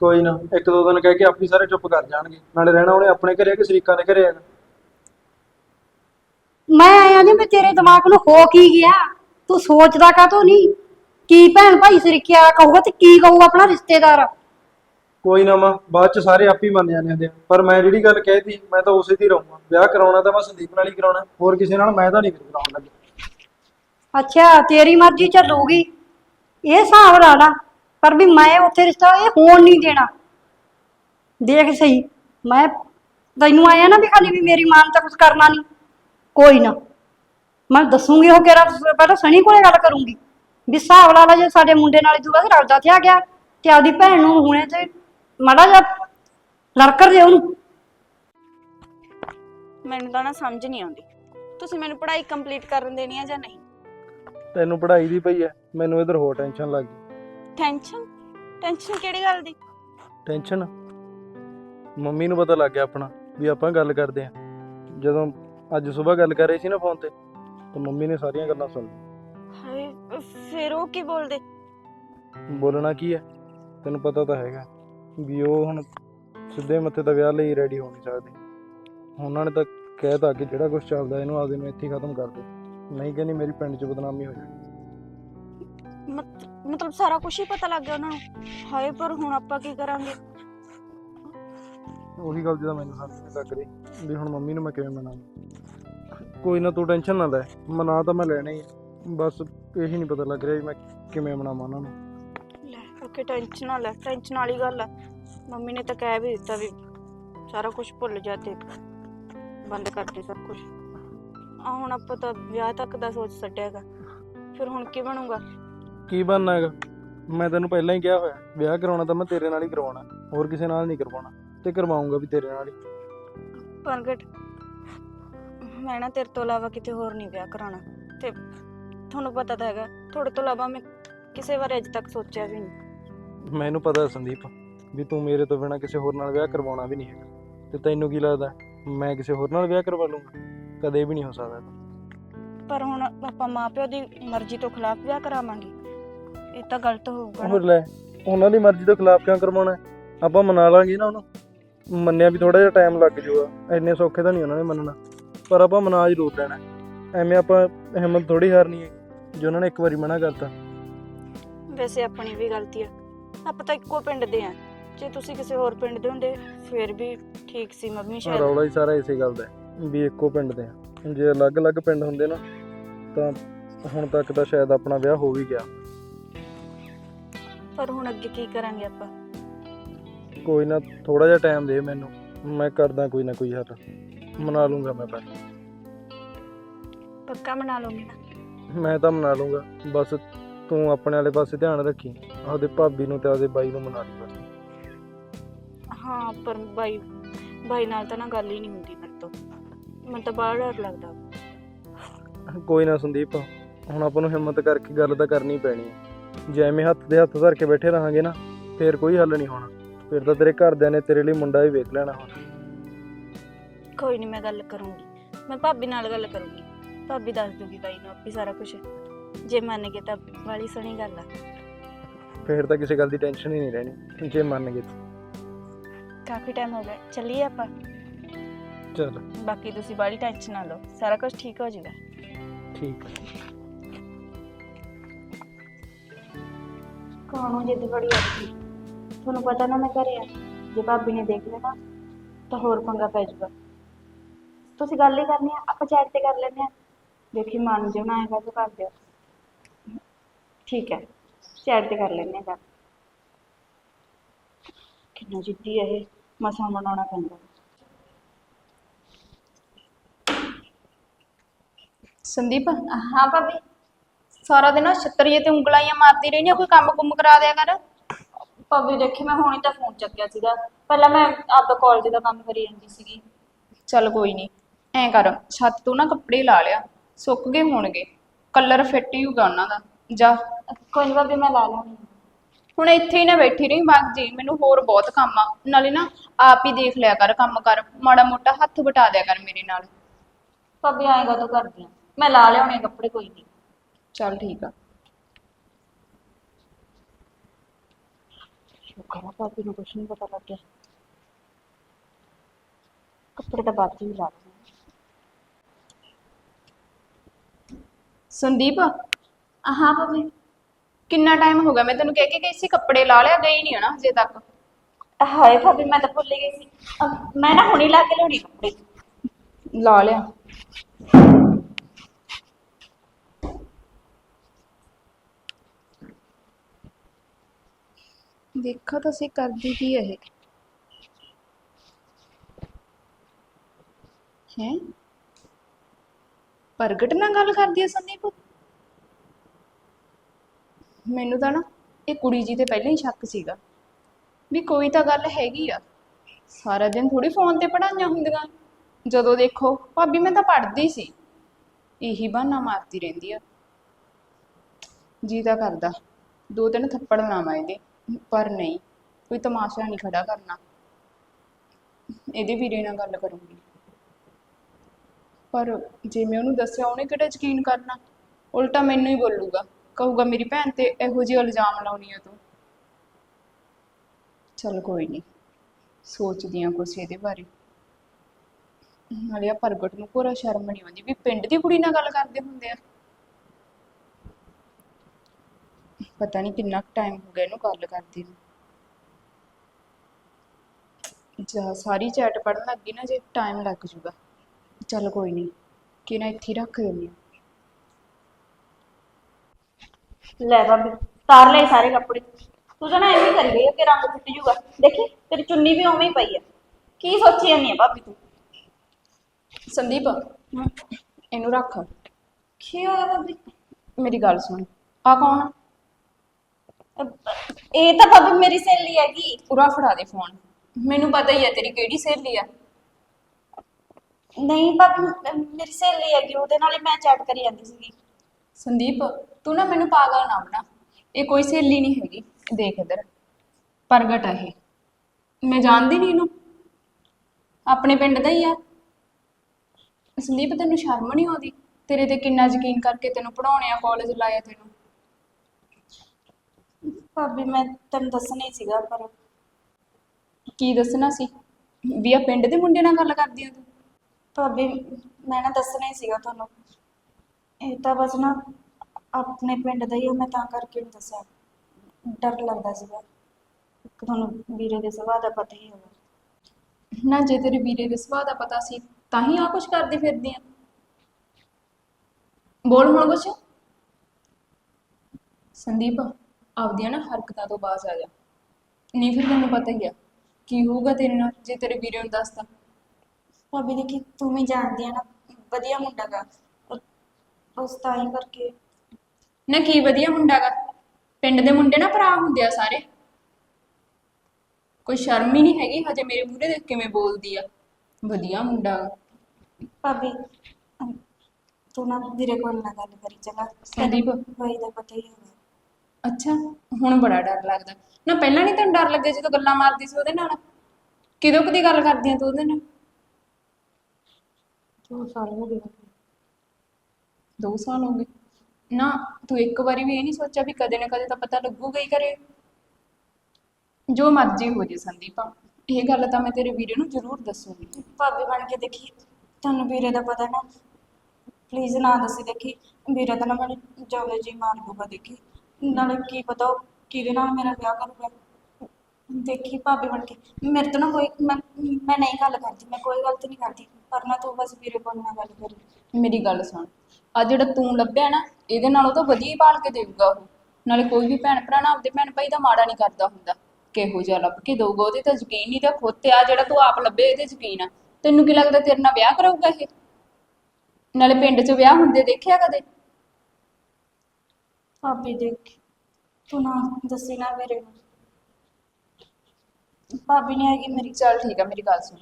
ਕੋਈ ਨਾ ਇੱਕ ਦੋ ਦਿਨ ਕਹਿ ਕੇ ਆਪੀ ਸਾਰੇ ਚੁੱਪ ਕਰ ਜਾਣਗੇ। ਨਾਲੇ ਰਹਿਣਾ ਉਹਨੇ ਆਪਣੇ ਘਰੇ ਆ ਕਿ ਸ਼ਰੀਕਾਂ ਦੇ ਘਰੇ ਹੈਗਾ ਮੈਂ ਆਇਆ ਨਹੀਂ ਮੈਂ ਤੇਰੇ ਦਿਮਾਗ ਨੂੰ ਹੋ ਕੀ ਗਿਆ? ਤੂੰ ਸੋਚਦਾ ਕਾਤੋਂ ਨਹੀਂ ਕੀ ਭੈਣ ਭਾਈ ਸਰੀਕਿਆ ਕਹੂਗਾ ਤੇ ਕੀ ਕਹੂ ਆਪਣਾ ਰਿਸ਼ਤੇਦਾਰ? ਕੋਈ ਨਾ ਮਾਂ, ਬਾਅਦ ਚ ਸਾਰੇ ਆਪੀ ਮੰਨ ਜਾਂਦੇ ਹੁੰਦੇ ਆ। ਪਰ ਮੈਂ ਜਿਹੜੀ ਗੱਲ ਕਹਿਤੀ, ਮੈਂ ਤਾਂ ਉਸੇ ਦੀ ਰਹੂੰਗਾ। ਵਿਆਹ ਕਰਾਉਣਾ ਤਾਂ ਮੈਂ ਸੰਦੀਪ ਨਾਲ ਹੀ ਕਰਾਉਣਾ। ਹੋਰ ਕਿਸੇ ਨਾਲ ਮੈਂ ਤਾਂ ਨਹੀਂ ਕਰਾਉਣ ਲੱਗਾ। ਅੱਛਾ, ਤੇਰੀ ਮਰਜ਼ੀ ਚੱਲੂਗੀ। ਇਹ ਹਿਸਾਬ ਲਾ ਲਾ। ਪਰ ਵੀ ਮੈਂ ਉੱਥੇ ਰਿਸ਼ਤਾ ਇਹ ਹੋਣ ਨਹੀਂ ਦੇਣਾ। ਦੇਖ ਸਹੀ, ਮੈਂ ਤੈਨੂੰ ਆਇਆ ਨਾ ਵੀ ਖਾਲੀ ਵੀ ਮੇਰੀ ਮਾਂ ਨੇ ਤਾਂ ਕੁਝ ਕਰਨਾ ਨਹੀਂ। ਕੋਈ ਨਾ। ਮੈਂ ਦੱਸੂਗੀ ਉਹ ਕਿਹੜਾ, ਪਹਿਲਾਂ ਸਣੀ ਕੋਲੇ ਗੱਲ ਕਰੂੰਗੀ। ਵੀ ਹਿਸਾਬ ਲਾ ਲਾ, ਜੇ ਸਾਡੇ ਮੁੰਡੇ ਨਾਲ ਇਦੋਂ ਬਾਅਦ ਰਲਦਾ ਥਿਆ ਗਿਆ। ਤੇ ਆਪਦੀ ਭੈਣ ਨੂੰ ਹੁਣੇ ਤੇ ਮਾੜਾ ਜਿਹਾ ਲੜਕਰ ਦੇ ਉਹਨੂੰ। ਮੈਨੂੰ ਤਾਂ ਨਾ ਸਮਝ ਨਹੀਂ ਆਉਂਦੀ। ਤੁਸੀਂ ਮੈਨੂੰ ਪੜ੍ਹਾਈ ਕੰਪਲੀਟ ਕਰਨ ਦੇਣੀ ਆ ਜਾਂ ਨਹੀਂ? ਤੈਨੂੰ ਪੜ੍ਹਾਈ ਦੀ ਪਈ ਐ। ਮੈਨੂੰ ਇਧਰ ਹੋਰ ਟੈਨਸ਼ਨ ਲੱਗ ਗਈ। ਟੈਨਸ਼ਨ ਟੈਨਸ਼ਨ ਕਿਹੜੀ ਗੱਲ ਦੀ? ਟੈਨਸ਼ਨ ਮੰਮੀ ਨੂੰ ਪਤਾ ਲੱਗ ਗਿਆ ਆਪਣਾ ਵੀ ਆਪਾਂ ਗੱਲ ਕਰਦੇ ਆ। ਜਦੋਂ ਅੱਜ ਸਵੇਰ ਗੱਲ ਕਰ ਰਹੇ ਸੀ ਨਾ ਫੋਨ ਤੇ ਤੇ ਮੰਮੀ ਨੇ ਸਾਰੀਆਂ ਗੱਲਾਂ ਸੁਣ ਲਈਆਂ। ਹਾਏ ਫਿਰ ਉਹ ਕੀ ਬੋਲਦੇ? ਬੋਲਣਾ ਕੀ ਹੈ ਤੈਨੂੰ ਪਤਾ ਤਾਂ ਹੈਗਾ। ਵੀ ਉਹ ਹੁਣ ਸਿੱਧੇ ਮੱਥੇ ਤਾਂ ਵਿਆਹ ਲਈ ਰੈਡੀ ਹੋ ਨਹੀਂ ਸਕਦੇ। ਉਹਨਾਂ ਨੇ ਤਾਂ ਕਹਿਤਾ ਕਿ ਜਿਹੜਾ ਕੁਝ ਚੱਲਦਾ ਇਹਨੂੰ ਆਪਦੇ ਨੂੰ ਇੱਥੇ ਹੀ ਖਤਮ ਕਰ ਦੇ। ਨਹੀਂ ਕਹਿੰਦੀ ਮੇਰੀ ਪਿੰਡ 'ਚ ਬਦਨਾਮੀ ਹੋ ਜਾਣੀ। ਮਤ- ਮਤਲਬ ਸਾਰਾ ਕੁਝ ਹੀ ਪਤਾ ਲੱਗ ਗਿਆ ਉਹਨਾਂ ਨੂੰ। ਹਾਏ ਪਰ ਹੁਣ ਆਪਾਂ ਕੀ ਕਰਾਂਗੇ? ਉਹੀ ਗੱਲ ਜਿਹਦਾ ਮੈਨੂੰ ਸਮਝ ਨਹੀਂ ਲੱਗ ਰਹੀ ਵੀ ਹੁਣ ਮੰਮੀ ਨੂੰ ਮੈਂ ਕਿਵੇਂ ਮਨਾਵਾਂ? ਕੋਈ ਨਾ ਤੂੰ ਟੈਨਸ਼ਨ ਨਾ ਲੈ ਮਨਾ ਤਾਂ ਮੈਂ ਲੈਣਾ ਹੀ ਬਸ ਇਹੀ ਨਹੀਂ ਪਤਾ ਲੱਗ ਰਿਹਾ ਵੀ ਮੈਂ ਕਿਵੇਂ ਮਨਾਵਾਂ ਉਹਨਾਂ ਨੂੰ। ਓਕੇ ਟੈਨਸ਼ਨ ਨਾ ਲੈ ਟੈਨਸ਼ਨ ਵਾਲੀ ਗੱਲ ਆ। ਮੰਮੀ ਨੇ ਤਾਂ ਕਹਿ ਵੀ ਦਿੱਤਾ ਵੀ ਸਾਰਾ ਕੁਝ ਭੁੱਲ ਜਾ ਤੇ ਬੰਦ ਕਰ ਦੇ ਸਭ ਕੁਝ ਆ ਹੁਣ ਆਪਾਂ ਤਾਂ ਵਿਆਹ ਤੱਕ ਦਾ ਸੋਚ ਛੱਡਿਆਗਾ ਫਿਰ ਹੁਣ ਕੀ ਬਣੂਗਾ? ਕੀ ਬਣਨਾ ਹੈਗਾ? ਮੈਂ ਤੈਨੂੰ ਪਹਿਲਾਂ ਹੀ ਕਿਹਾ ਹੋਇਆ ਵਿਆਹ ਕਰਾਉਣਾ ਤਾਂ ਮੈਂ ਤੇਰੇ ਨਾਲ ਹੀ ਕਰਵਾਉਣਾ ਹੋਰ ਕਿਸੇ ਨਾਲ ਨਹੀਂ ਕਰਵਾਉਣਾ ਤੇ ਕਰਵਾਉਂਗਾ ਵੀ ਤੇਰੇ ਨਾਲ ਹੀ। ਪ੍ਰਗਟ ਮੈਂ ਨਾ ਤੇਰੇ ਤੋਂ ਇਲਾਵਾ ਕਿਤੇ ਹੋਰ ਨਹੀਂ ਵਿਆਹ ਕਰਾਉਣਾ। ਤੇ ਤੁਹਾਨੂੰ ਪਤਾ ਤਾਂ ਹੈਗਾ ਤੁਹਾਡੇ ਤੋਂ ਇਲਾਵਾ ਮੈਂ ਕਿਸੇ ਬਾਰੇ ਅਜੇ ਤੱਕ ਸੋਚਿਆ ਵੀ ਨਹੀਂ। ਮੈਨੂੰ ਪਤਾ ਸੰਦੀਪ ਵੀ ਤੂੰ ਮੇਰੇ ਤੋਂ ਬਿਨਾ ਕਿਸੇ ਹੋਰ ਨਾਲ ਵਿਆਹ ਕਰਵਾਉਣਾ ਵੀ ਨਹੀਂ ਹੈਗਾ। ਤੇ ਤੈਨੂੰ ਕੀ ਲੱਗਦਾ ਮੈਂ ਕਿਸੇ ਹੋਰ ਨਾਲ ਵਿਆਹ ਕਰਵਾ ਲੂੰਗਾ? ਕਦੇ ਵੀ ਨਹੀਂ ਹੋ ਸਕਦਾ। ਪਰ ਹੁਣ ਆਪਾਂ ਮਾਪਿਓ ਦੀ ਮਰਜ਼ੀ ਤੋਂ ਖਿਲਾਫ ਵਿਆਹ ਕਰਾਵਾਂਗੇ। ਇਹ ਤਾਂ ਗਲਤ ਹੋਊਗਾ ਹੋਰ ਨਾ ਲੈ ਉਹਨਾਂ ਦੀ ਮਰਜ਼ੀ ਦੇ ਖਿਲਾਫ ਕਿਉਂ ਕਰਵਾਉਣਾ ਹੈ? ਆਪਾਂ ਮਨਾ ਲਾਂਗੇ ਨਾ ਉਹਨੂੰ। ਮੰਨਿਆ ਵੀ ਥੋੜਾ ਜਿਹਾ ਟਾਈਮ ਲੱਗ ਜਾਊਗਾ ਇੰਨੇ ਸੌਖੇ ਤਾਂ ਨਹੀਂ ਉਹਨਾਂ ਨੇ ਮੰਨਣਾ। ਪਰ ਆਪਾਂ ਮਨਾ ਜ਼ਰੂਰ ਲੈਣਾ ਐਵੇਂ ਆਪਾਂ ਹਿੰਮਤ ਥੋੜੀ ਹਾਰਨੀ ਹੈ ਜੇ ਉਹਨਾਂ ਨੇ ਇੱਕ ਵਾਰੀ ਮਨਾ ਕਰਤਾ। ਵੈਸੇ ਆਪਣੀ ਵੀ ਗਲਤੀ ਆ। ਆਪਾਂ ਤਾਂ ਇੱਕੋ ਪਿੰਡ ਦੇ ਆ। ਜੇ ਤੁਸੀਂ ਕਿਸੇ ਹੋਰ ਪਿੰਡ ਦੇ ਹੁੰਦੇ ਫਿਰ ਵੀ ਠੀਕ ਸੀ ਮੰਮੀ ਸ਼ਾਇਦ। ਰੌਲਾ ਹੀ ਸਾਰਾ ਇਸੇ ਗੱਲ ਦਾ ਹੈ ਵੀ ਇੱਕੋ ਪਿੰਡ ਦੇ ਆ। ਜੇ ਅਲੱਗ-ਅਲੱਗ ਪਿੰਡ ਹੁੰਦੇ ਨਾ ਤਾਂ ਹੁਣ ਤੱਕ ਤਾਂ ਸ਼ਾਇਦ ਆਪਣਾ ਵਿਆਹ ਹੋ ਵੀ ਗਿਆ। ਪਰ ਹੁਣ ਅੱਗੇ ਕੀ ਕਰਾਂਗੇ ਆਪਾਂ? ਕੋਈ ਨਾ ਥੋੜਾ ਜਿਹਾ ਟਾਈਮ ਦੇ ਮੈਨੂੰ। ਮੈਂ ਕਰਦਾ ਕੋਈ ਨਾ ਕੋਈ ਹੱਲ। ਮਨਾ ਲੂੰਗਾ ਮੈਂ ਪਰ। ਪੱਕਾ ਮਨਾ ਲਓਗੇ ਨਾ? ਮੈਂ ਤਾਂ ਮਨਾ ਲੂੰਗਾ। ਬਸ ਤੂੰ ਆਪਣੇ ਵਾਲੇ ਪਾਸੇ ਧਿਆਨ ਰੱਖੀ। ਆਪਦੇ ਭਾਬੀ ਨੂੰ ਤੇ ਆਪਦੇ ਬਾਈ ਨੂੰ ਮਨਾ ਲਈ ਬਸ। ਹਾਂ ਪਰ ਬਾਈ ਬਾਈ ਨਾਲ ਤਾਂ ਨਾ ਗੱਲ ਹੀ ਨਹੀਂ ਹੁੰਦੀ ਮੇਰੇ ਤੋਂ। ਮੈਨੂੰ ਤਾਂ ਬੜਾ ਡਰ ਲੱਗਦਾ। ਕੋਈ ਨਾ ਸੰਦੀਪ ਹੁਣ ਆਪਾਂ ਨੂੰ ਹਿੰਮਤ ਕਰਕੇ ਗੱਲ ਤਾਂ ਕਰਨੀ ਪੈਣੀ ਹੈ। ਜੇ ਐਵੇਂ ਹੱਥ ਦੇ ਹੱਥ ਧਰ ਕੇ ਬੈਠੇ ਰਹਾਂਗੇ ਨਾ ਫੇਰ ਕੋਈ ਹੱਲ ਨਹੀਂ ਹੋਣਾ। ਫਿਰ ਤਾਂ ਤੇਰੇ ਘਰਦਿਆਂ ਨੇ ਤੇਰੇ ਲਈ ਮੁੰਡਾ ਹੀ ਵੇਖ ਲੈਣਾ ਹੁਣ। ਕੋਈ ਨਹੀਂ ਮੈਂ ਗੱਲ ਕਰੂੰਗੀ। ਮੈਂ ਭਾਬੀ ਨਾਲ ਗੱਲ ਕਰੂੰਗੀ। ਭਾਬੀ ਦੱਸ ਦੂਗੀ ਬਾਈ ਨੂੰ ਆਪੇ ਸਾਰਾ ਕੁਝ ਜੇ ਮੰਨ ਗਏ ਤਾਂ ਵਾਲੀ ਸੋਹਣੀ ਗੱਲ ਆ। ਫੇਰ ਤਾਂ ਕਿਸੇ ਗੱਲ ਦੀ ਟੈਨਸ਼ਨ ਹੀ ਨਹੀਂ ਰਹਿਣੀ ਜੇ ਮੰਨ ਗਏ ਤਾਂ। ਕਾਫੀ ਟਾਈਮ ਹੋ ਗਿਆ ਚੱਲੀਏ ਆਪਾਂ? ਚੱਲ। ਬਾਕੀ ਤੁਸੀਂ ਬਾਲੀ ਟੈਨਸ਼ਨ ਨਾ ਲਓ ਸਾਰਾ ਕੁਝ ਠੀਕ ਹੋ ਜਾਊਗਾ। ਠੀਕ। ਹੈ ਕਾਹਨੂੰ ਜਿੱਦ ਬੜੀ ਅੱਛੀ ਤੁਹਾਨੂੰ ਪਤਾ ਨਾ ਮੈਂ ਘਰੇ ਆ ਜੇ ਭਾਬੀ ਨੇ ਦੇਖ ਲਿਆ ਨਾ ਤਾਂ ਹੋਰ ਪੰਗਾ ਪੈ ਜਾਊਗਾ। ਤੁਸੀਂ ਗੱਲ ਹੀ ਕਰਨੀ ਆ ਆਪਾਂ ਚੈਟ ਤੇ ਕਰ ਲੈਂਦੇ ਆ। ਦੇਖੀ ਮੰਨ ਨਾ ਆਏਗਾ ਤਾਂ ਕਰ ਦਿਓ। ਠੀਕ ਹੈ। ਚੈਟ ਤੇ ਕਰ ਲੈਂਦੇ ਆ ਗੱਲ। ਕਿੰਨਾ ਜਿੱਦੀ ਹੈ ਇਹ ਮਸਾਂ ਮਨਾਉਣਾ ਪੈਂਦਾ। ਸੰਦੀਪ? ਹਾਂ ਭਾਬੀ। ਸਾਰਾ ਦਿਨ ਛੱਤਰੀਏ ਤੇ ਉਂਗਲਾਈਆਂ ਮਾਰਦੀ ਰਹਿੰਦੀ ਆ ਕੋਈ ਕੰਮ ਕੁੰਮ ਕਰਾ ਦਿਆ ਕਰ। ਭਾਬੀ ਦੇਖੀ ਮੈਂ ਹੁਣੇ ਤਾਂ ਫੋਨ ਚੱਕਿਆ ਸੀਗਾ। ਪਹਿਲਾਂ ਮੈਂ ਆਪਦਾ ਕਾਲਜ ਦਾ ਕੰਮ ਕਰੀ ਜਾਂਦੀ ਸੀਗੀ। ਚੱਲ ਕੋਈ ਨਹੀਂ ਐਂ ਕਰ ਛੱਤ ਤੋਂ ਨਾ ਕੱਪੜੇ ਲਾ ਲਿਆ ਸੁੱਕ ਗਏ ਹੋਣਗੇ। ਕਲਰ ਫਿੱਟ ਹੀ ਹੋਊਗਾ ਉਹਨਾਂ ਦਾ। ਜਾ। ਕੋਈ ਨਹੀਂ ਭਾਬੀ ਮੈਂ ਲਾ ਲਾਂਗੀ। ਹੁਣ ਇੱਥੇ ਹੀ ਨਾ ਬੈਠੀ ਰਹੀ ਬਾਗ ਜੀ ਮੈਨੂੰ ਹੋਰ ਬਹੁਤ ਕੰਮ ਆ। ਨਾਲੇ ਨਾ ਆਪ ਹੀ ਦੇਖ ਲਿਆ ਕਰ ਕੰਮ ਕਰ ਮਾੜਾ ਮੋਟਾ ਹੱਥ ਵਟਾ ਦਿਆ ਕਰ ਮੇਰੇ ਨਾਲ। ਭਾਬੀ ਆਏਗਾ ਤਾਂ ਕਰਦੀ ਆ? ਮੈਂ ਲਾ ਲਿਆਉਣੇ ਕੱਪੜੇ ਕੋਈ ਨਹੀਂ ਚੱਲ ਠੀਕ ਆ। ਸ਼ੁਕਰ ਆ ਭਾਬੀ ਨੂੰ ਕੁਛ ਨਹੀਂ ਪਤਾ ਲੱਗਿਆ ਕੱਪੜੇ ਤਾਂ ਬਾਅਦ 'ਚ ਵੀ ਲਾ ਲਵਾਂਗੇ ਸੰਦੀਪ? ਹਾਂ ਭਾਬੀ। ਕਿੰਨਾ ਟਾਈਮ ਹੋ ਗਿਆ? ਮੈਂ ਤੈਨੂੰ ਕਹਿ ਕੇ ਗਈ ਸੀ ਕੱਪੜੇ ਲਾ ਲਿਆ ਗਈ ਨਹੀਂ ਹਨਾ ਹਜੇ ਤੱਕ। ਹਾਏ ਭਾਬੀ ਮੈਂ ਤਾਂ ਭੁੱਲ ਹੀ ਗਈ ਸੀ। ਅਹ, ਮੈਂ ਨਾ ਹੁਣੀ ਲਾ ਕੇ ਲਿਆਉਣੀ ਕੱਪੜੇ। ਲਾ ਲਿਆ। ਦੇਖਾ ਤਾਂ ਸੀ ਕਰਦੀ ਕੀ ਇਹ। ਹੈ? ਪ੍ਰਗਟ ਨਾਲ ਗੱਲ ਕਰਦੀ ਹੈ ਸੰਦੀਪ? ਮੈਨੂੰ ਤਾਂ ਨਾ ਇਹ ਕੁੜੀ ਜੀ ਤੇ ਪਹਿਲਾਂ ਹੀ ਸ਼ੱਕ ਸੀਗਾ ਵੀ ਕੋਈ ਤਾਂ ਗੱਲ ਹੈਗੀ ਆ। ਸਾਰਾ ਦਿਨ ਥੋੜੀ ਫੋਨ ਤੇ ਪੜਾਈਆਂ ਹੁੰਦੀਆਂ। ਜਦੋਂ ਦੇਖੋ, ਭਾਬੀ ਮੈਂ ਤਾਂ ਪੜ੍ਹਦੀ ਸੀ। ਇਹੀ ਬਹਾਨਾ ਮਾਰਦੀ ਰਹਿੰਦੀ ਆ। ਜੀ ਤਾਂ ਕਰਦਾ। ਦੋ ਤਿੰਨ ਥੱਪੜ ਲਾਵਾਂ ਇਹਦੇ, ਪਰ ਨਹੀਂ, ਕੋਈ ਤਮਾਸ਼ਾ ਨਹੀਂ ਖੜਾ ਕਰਨਾ। ਇਹਦੇ ਵੀਰੇ ਨਾਲ ਗੱਲ ਕਰੂੰਗੀ। ਪਰ ਜੇ ਮੈਂ ਉਹਨੂੰ ਦੱਸਿਆ, ਉਹਨੇ ਕਿਹੜਾ ਯਕੀਨ ਕਰਨਾ? ਉਲਟਾ ਮੈਨੂੰ ਹੀ ਬੋਲੂਗਾ। ਕਹੂਗਾ ਮੇਰੀ ਭੈਣ ਤੇ ਇਹੋ ਜਿਹੇ ਇਲਜ਼ਾਮ ਲਾਉਣੀ ਆ ਤੂੰ। ਚਲ ਕੋਈ ਨਹੀਂ ਸੋਚਦੀ ਆ ਕੁਛ ਇਹਦੇ ਬਾਰੇ। ਨਾਲੇ ਆ ਪ੍ਰਗਟ ਨੂੰ ਪੂਰਾ ਸ਼ਰਮ ਨਹੀਂ ਆਉਂਦੀ ਵੀ ਪਿੰਡ ਦੀ ਕੁੜੀ ਨਾਲ ਗੱਲ ਕਰਦੇ ਹੁੰਦੇ ਆ। ਪਤਾ ਨਹੀਂ ਕਿੰਨਾ ਟਾਈਮ ਹੋ ਗਿਆ ਇਹਨੂੰ ਗੱਲ ਕਰਦੀ ਨੂੰ। ਜਾ ਸਾਰੀ ਚੈਟ ਪੜਨ ਲੱਗੀ ਨਾ, ਜੇ ਟਾਈਮ ਲੱਗ ਜੂਗਾ। ਚੱਲ ਕੋਈ ਨਹੀਂ ਕਿ ਨਾ ਇੱਥੇ ਰੱਖ ਦਿੰਦੀ ਹਾਂ ਲੈ ਭਾਬੀ ਤਾਰ ਲੈ ਸਾਰੇ ਕੱਪੜੇ। ਤੂੰ ਤਾਂ ਨਾ ਐਵੇਂ ਕਰੀ ਗਈ ਆ ਕਿ ਰੰਗ ਫੁੱਟ ਜੂਗਾ ਦੇਖੀ ਤੇਰੀ ਚੁੰਨੀ ਵੀ ਉਵੇਂ ਹੀ ਪਈ ਆ। ਕੀ ਸੋਚੀ ਜਾਂਦੀ ਆ ਭਾਬੀ ਤੂੰ? ਸੰਦੀਪ ਇਹਨੂੰ ਰੱਖ। ਕੀ ਹੋਇਆ ਭਾਬੀ? ਮੇਰੀ ਗੱਲ ਸੁਣ। ਆ ਕੌਣ ਆ? ਅਹ ਇਹ ਤਾਂ ਭਾਬੀ ਮੇਰੀ ਸਹੇਲੀ ਹੈਗੀ। ਉਰਾ ਫੜਾ ਦੇ ਫੋਨ। ਮੈਨੂੰ ਪਤਾ ਹੀ ਹੈ ਤੇਰੀ ਕਿਹੜੀ ਸਹੇਲੀ ਆ। ਨਹੀਂ ਭਾਬੀ ਮੇਰੀ ਸਹੇਲੀ ਹੈਗੀ ਉਹਦੇ ਨਾਲ ਹੀ ਮੈਂ ਚੈਟ ਕਰੀ ਜਾਂਦੀ ਸੀਗੀ। ਸੰਦੀਪ ਤੂੰ ਨਾ ਮੈਨੂੰ ਪਾਗਲ ਨਾ ਬਣਾ। ਇਹ ਕੋਈ ਸਹੇਲੀ ਨਹੀਂ ਹੈਗੀ। ਦੇਖ ਇਧਰ ਪ੍ਰਗਟ ਆ ਇਹ। ਮੈਂ ਜਾਣਦੀ ਨਹੀਂ ਇਹਨੂੰ। ਆਪਣੇ ਪਿੰਡ ਦਾ ਹੀ ਆ। ਸੰਦੀਪ ਤੈਨੂੰ ਸ਼ਰਮ ਨਹੀਂ ਆਉਂਦੀ? ਤੇਰੇ ਤੇ ਕਿੰਨਾ ਯਕੀਨ ਕਰਕੇ ਤੈਨੂੰ ਪੜਾਉਣੇ ਆ ਕਾਲਜ ਲਾਇਆ ਤੈਨੂੰ। ਭਾਬੀ ਮੈਂ ਤੈਨੂੰ ਦੱਸਣਾ ਹੀ ਸੀਗਾ ਪਰ ਕੀ ਦੱਸਣਾ ਸੀ? ਵੀ ਆ ਪਿੰਡ ਦੇ ਮੁੰਡੇ ਨਾਲ ਗੱਲ ਕਰਦੀ ਆ ਤੂੰ। ਭਾਬੀ ਮੈਂ ਨਾ ਦੱਸਣਾ ਹੀ ਸੀਗਾ ਤੁਹਾਨੂੰ। ਇਹ ਤਾਂ ਬਸ ਨਾ ਆਪਣੇ ਪਿੰਡ ਦਾ ਹੀ ਆ ਮੈਂ ਤਾਂ ਕਰਕੇ ਨਹੀਂ ਦੱਸਿਆ। ਡਰ ਲੱਗਦਾ ਸੀਗਾ। ਇੱਕ ਤੁਹਾਨੂੰ ਵੀਰੇ ਦੇ ਸੁਭਾਅ ਦਾ ਪਤਾ ਹੀ ਹੋਗਾ ਨਾ ਜੇ ਤੇਰੇ ਵੀਰੇ ਦੇ ਸੁਭਾਅ ਦਾ ਪਤਾ ਸੀ ਤਾਂ ਹੀ ਆ ਕੁਛ ਕਰਦੀ ਫਿਰਦੀ ਆ। ਬੋਲ ਹੁਣ ਕੁਛ। ਸੰਦੀਪ ਆਪਦੀਆਂ ਨਾ ਹਰਕਤਾਂ ਤੋਂ ਬਾਜ਼ ਆ ਜਾ। ਨਹੀਂ ਫਿਰ ਤੈਨੂੰ ਪਤਾ ਹੀ ਆ ਕੀ ਹੋਊਗਾ ਤੇਰੇ ਨਾਲ ਜੇ ਤੇਰੇ ਵੀਰੇ ਨੂੰ ਦੱਸਤਾ ਭਾਬੀ ਦੇਖੀ ਤੂੰ ਵੀ ਜਾਣਦੀ ਆ ਨਾ ਵਧੀਆ ਮੁੰਡਾ ਗਾ। ਉਸ ਤਾਂ ਹੀ ਕਰਕੇ। ਨਾ ਕੀ ਵਧੀਆ ਮੁੰਡਾ ਗਾ। ਪਿੰਡ ਦੇ ਮੁੰਡੇ ਨਾ ਭਰਾ ਹੁੰਦੇ ਆ ਸਾਰੇ। ਕੋਈ ਸ਼ਰਮ ਹੀ ਨਹੀਂ ਹੈਗੀ ਹਜੇ ਮੇਰੇ ਮੂਹਰੇ ਦੇਖ ਕਿਵੇਂ ਬੋਲਦੀ ਆ। ਵਧੀਆ ਮੁੰਡਾ ਗਾ। ਭਾਬੀ ਅਮ, ਤੂੰ ਨਾ ਵੀਰੇ ਕੋਲ ਨਾ ਗੱਲ ਕਰੀ ਚੰਗਾ। ਸੰਦੀਪ। ਭਾਈ ਦਾ ਪਤਾ ਹੀ ਹੋਗਾ। ਅੱਛਾ ਹੁਣ ਬੜਾ ਡਰ ਲੱਗਦਾ। ਨਾ ਪਹਿਲਾਂ ਨਹੀਂ ਤੈਨੂੰ ਡਰ ਲੱਗਿਆ ਜਦੋਂ ਗੱਲਾਂ ਮਾਰਦੀ ਸੀ ਉਹਦੇ ਨਾਲ? ਕਿਦੋਂ ਕਦੀ ਗੱਲ ਕਰਦੀ ਆ ਤੂੰ ਉਹਦੇ ਨਾਲ? ਦੋ ਸਾਲ ਹੋ ਗਏ। ਦੋ ਸਾਲ ਹੋ ਗਏ। ਨਾ ਤੂੰ ਇੱਕ ਵਾਰੀ ਵੀ ਇਹ ਨਹੀਂ ਸੋਚਿਆ ਵੀ ਕਦੇ ਨਾ ਕਦੇ ਤਾਂ ਪਤਾ ਲੱਗੂਗਾ ਹੀ ਕਰੇ ਜੋ ਮਰਜ਼ੀ ਹੋ ਜੇ ਸੰਦੀਪਾ ਇਹ ਗੱਲ ਤਾਂ ਮੈਂ ਤੇਰੇ ਵੀਰੇ ਨੂੰ ਜ਼ਰੂਰ ਦੱਸੂਗੀ। ਭਾਬੀ ਬਣ ਕੇ ਦੇਖੀ ਤੁਹਾਨੂੰ ਵੀਰੇ ਦਾ ਪਤਾ ਨਾ ਪਲੀਜ਼ ਨਾ ਦੱਸੀ ਦੇਖੀ ਵੀਰੇ ਤਾਂ ਨਾ ਮੈਨੂੰ ਜਿਉਂਦੇ ਜੀ ਮਾਰ ਦੂਗਾ ਦੇਖੀ। ਨਾਲੇ ਕੀ ਪਤਾ ਕਿਹਦੇ ਨਾਲ ਮੇਰਾ ਵਿਆਹ ਕਰੂਗਾ। ਦੇਖੀ ਭਾਬੀ ਬਣ ਕੇ ਮੇਰੇ ਤੋਂ ਨਾ ਕੋਈ ਮੈਂ ਮੈਂ ਨਹੀਂ ਗੱਲ ਕਰਦੀ ਮੈਂ ਕੋਈ ਗਲਤ ਨਹੀਂ ਕਰਦੀ ਪਰ ਨਾ ਤੂੰ ਬਸ ਵੀਰੇ ਕੋਲ ਨਾ ਗੱਲ ਕਰੀ। ਮੇਰੀ ਗੱਲ ਸੁਣ ਆ ਜਿਹੜਾ ਤੂੰ ਲੱਭਿਆ ਨਾ ਇਹਦੇ ਨਾਲੋਂ ਤਾਂ ਵਧੀਆ ਹੀ ਪਾਲ ਕੇ ਦੇਊਗਾ ਉਹ। ਨਾਲੇ ਕੋਈ ਵੀ ਭੈਣ ਭਰਾ ਨਾ ਆਪਦੇ ਭੈਣ ਭਾਈ ਦਾ ਮਾੜਾ ਨਹੀਂ ਕਰਦਾ ਹੁੰਦਾ। ਕਿਹੋ ਜਿਹਾ ਲੱਭ ਕੇ ਦਊਗਾ ਉਹਦੇ ਤਾਂ ਯਕੀਨ ਨਹੀਂ ਤਾਂ ਖੁਦ ਤੇ ਆ ਜਿਹੜਾ ਤੂੰ ਆਪ ਲੱਭੇ ਇਹਦੇ ਯਕੀਨ ਆ। ਤੈਨੂੰ ਕੀ ਲੱਗਦਾ ਤੇਰੇ ਨਾਲ ਵਿਆਹ ਕਰਾਊਗਾ ਇਹ? ਨਾਲੇ ਪਿੰਡ 'ਚ ਵਿਆਹ ਹੁੰਦੇ ਦੇਖਿਆ ਕਦੇ? ਭਾਬੀ ਦੇਖ। ਤੂੰ ਨਾ ਦੱਸੀ ਨਾ ਨੂੰ। ਭਾਬੀ ਨਹੀਂ ਹੈਗੀ ਮੇਰੀ। ਚੱਲ ਠੀਕ ਆ ਮੇਰੀ ਗੱਲ ਸੁਣ।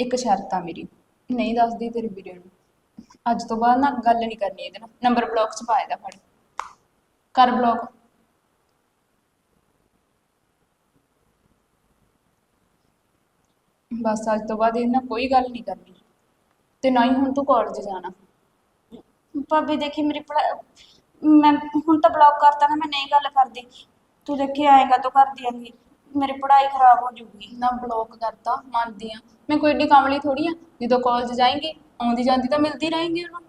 ਇੱਕ ਸ਼ਰਤ ਆ ਮੇਰੀ। ਨਹੀਂ ਦੱਸਦੀ ਤੇਰੇ ਵੀਰੇ ਨੂੰ। ਅੱਜ ਤੋਂ ਬਾਅਦ ਨਾ ਗੱਲ ਨਹੀਂ ਕਰਨੀ ਇਹਦੇ ਨਾਲ। ਨੰਬਰ ਬਲੌਕ 'ਚ ਪਾ ਇਹਦਾ ਫੜ। ਕਰ ਬਲੌਕ ਬਸ ਅੱਜ ਤੋਂ ਬਾਅਦ ਇਹਨਾਂ ਕੋਈ ਗੱਲ ਨਹੀਂ ਕਰਨੀ। ਤੇ ਨਾ ਹੀ ਹੁਣ ਤੂੰ ਕਾਲਜ ਜਾਣਾ। ਭਾਬੀ ਦੇਖੀ ਮੇਰੀ ਪੜ੍ਹਾ, ਮੈਂ ਹੁਣ ਤਾਂ ਬਲੌਕ ਕਰਤਾ ਨਾ, ਮੈਂ ਨਹੀਂ ਗੱਲ ਕਰਦੀ। ਤੂੰ ਦੇਖੀ ਆਏਗਾ ਤੂੰ ਕਰਦੀ ਆਂਗੀ। ਮੇਰੀ ਪੜ੍ਹਾਈ ਖਰਾਬ ਹੋ ਜੂਗੀ ਨਾ ਬਲੌਕ ਕਰਤਾ ਮੰਨਦੀ ਆ ਮੈਂ ਕੋਈ ਏਡੀ ਕਾਮਲੀ ਥੋੜੀ ਆ ਜਦੋਂ ਕਾਲਜ ਜਾਏਂਗੀ ਆਉਂਦੀ ਜਾਂਦੀ ਤਾਂ ਮਿਲਦੀ ਰਹੇਂਗੀ ਉਹਨੂੰ।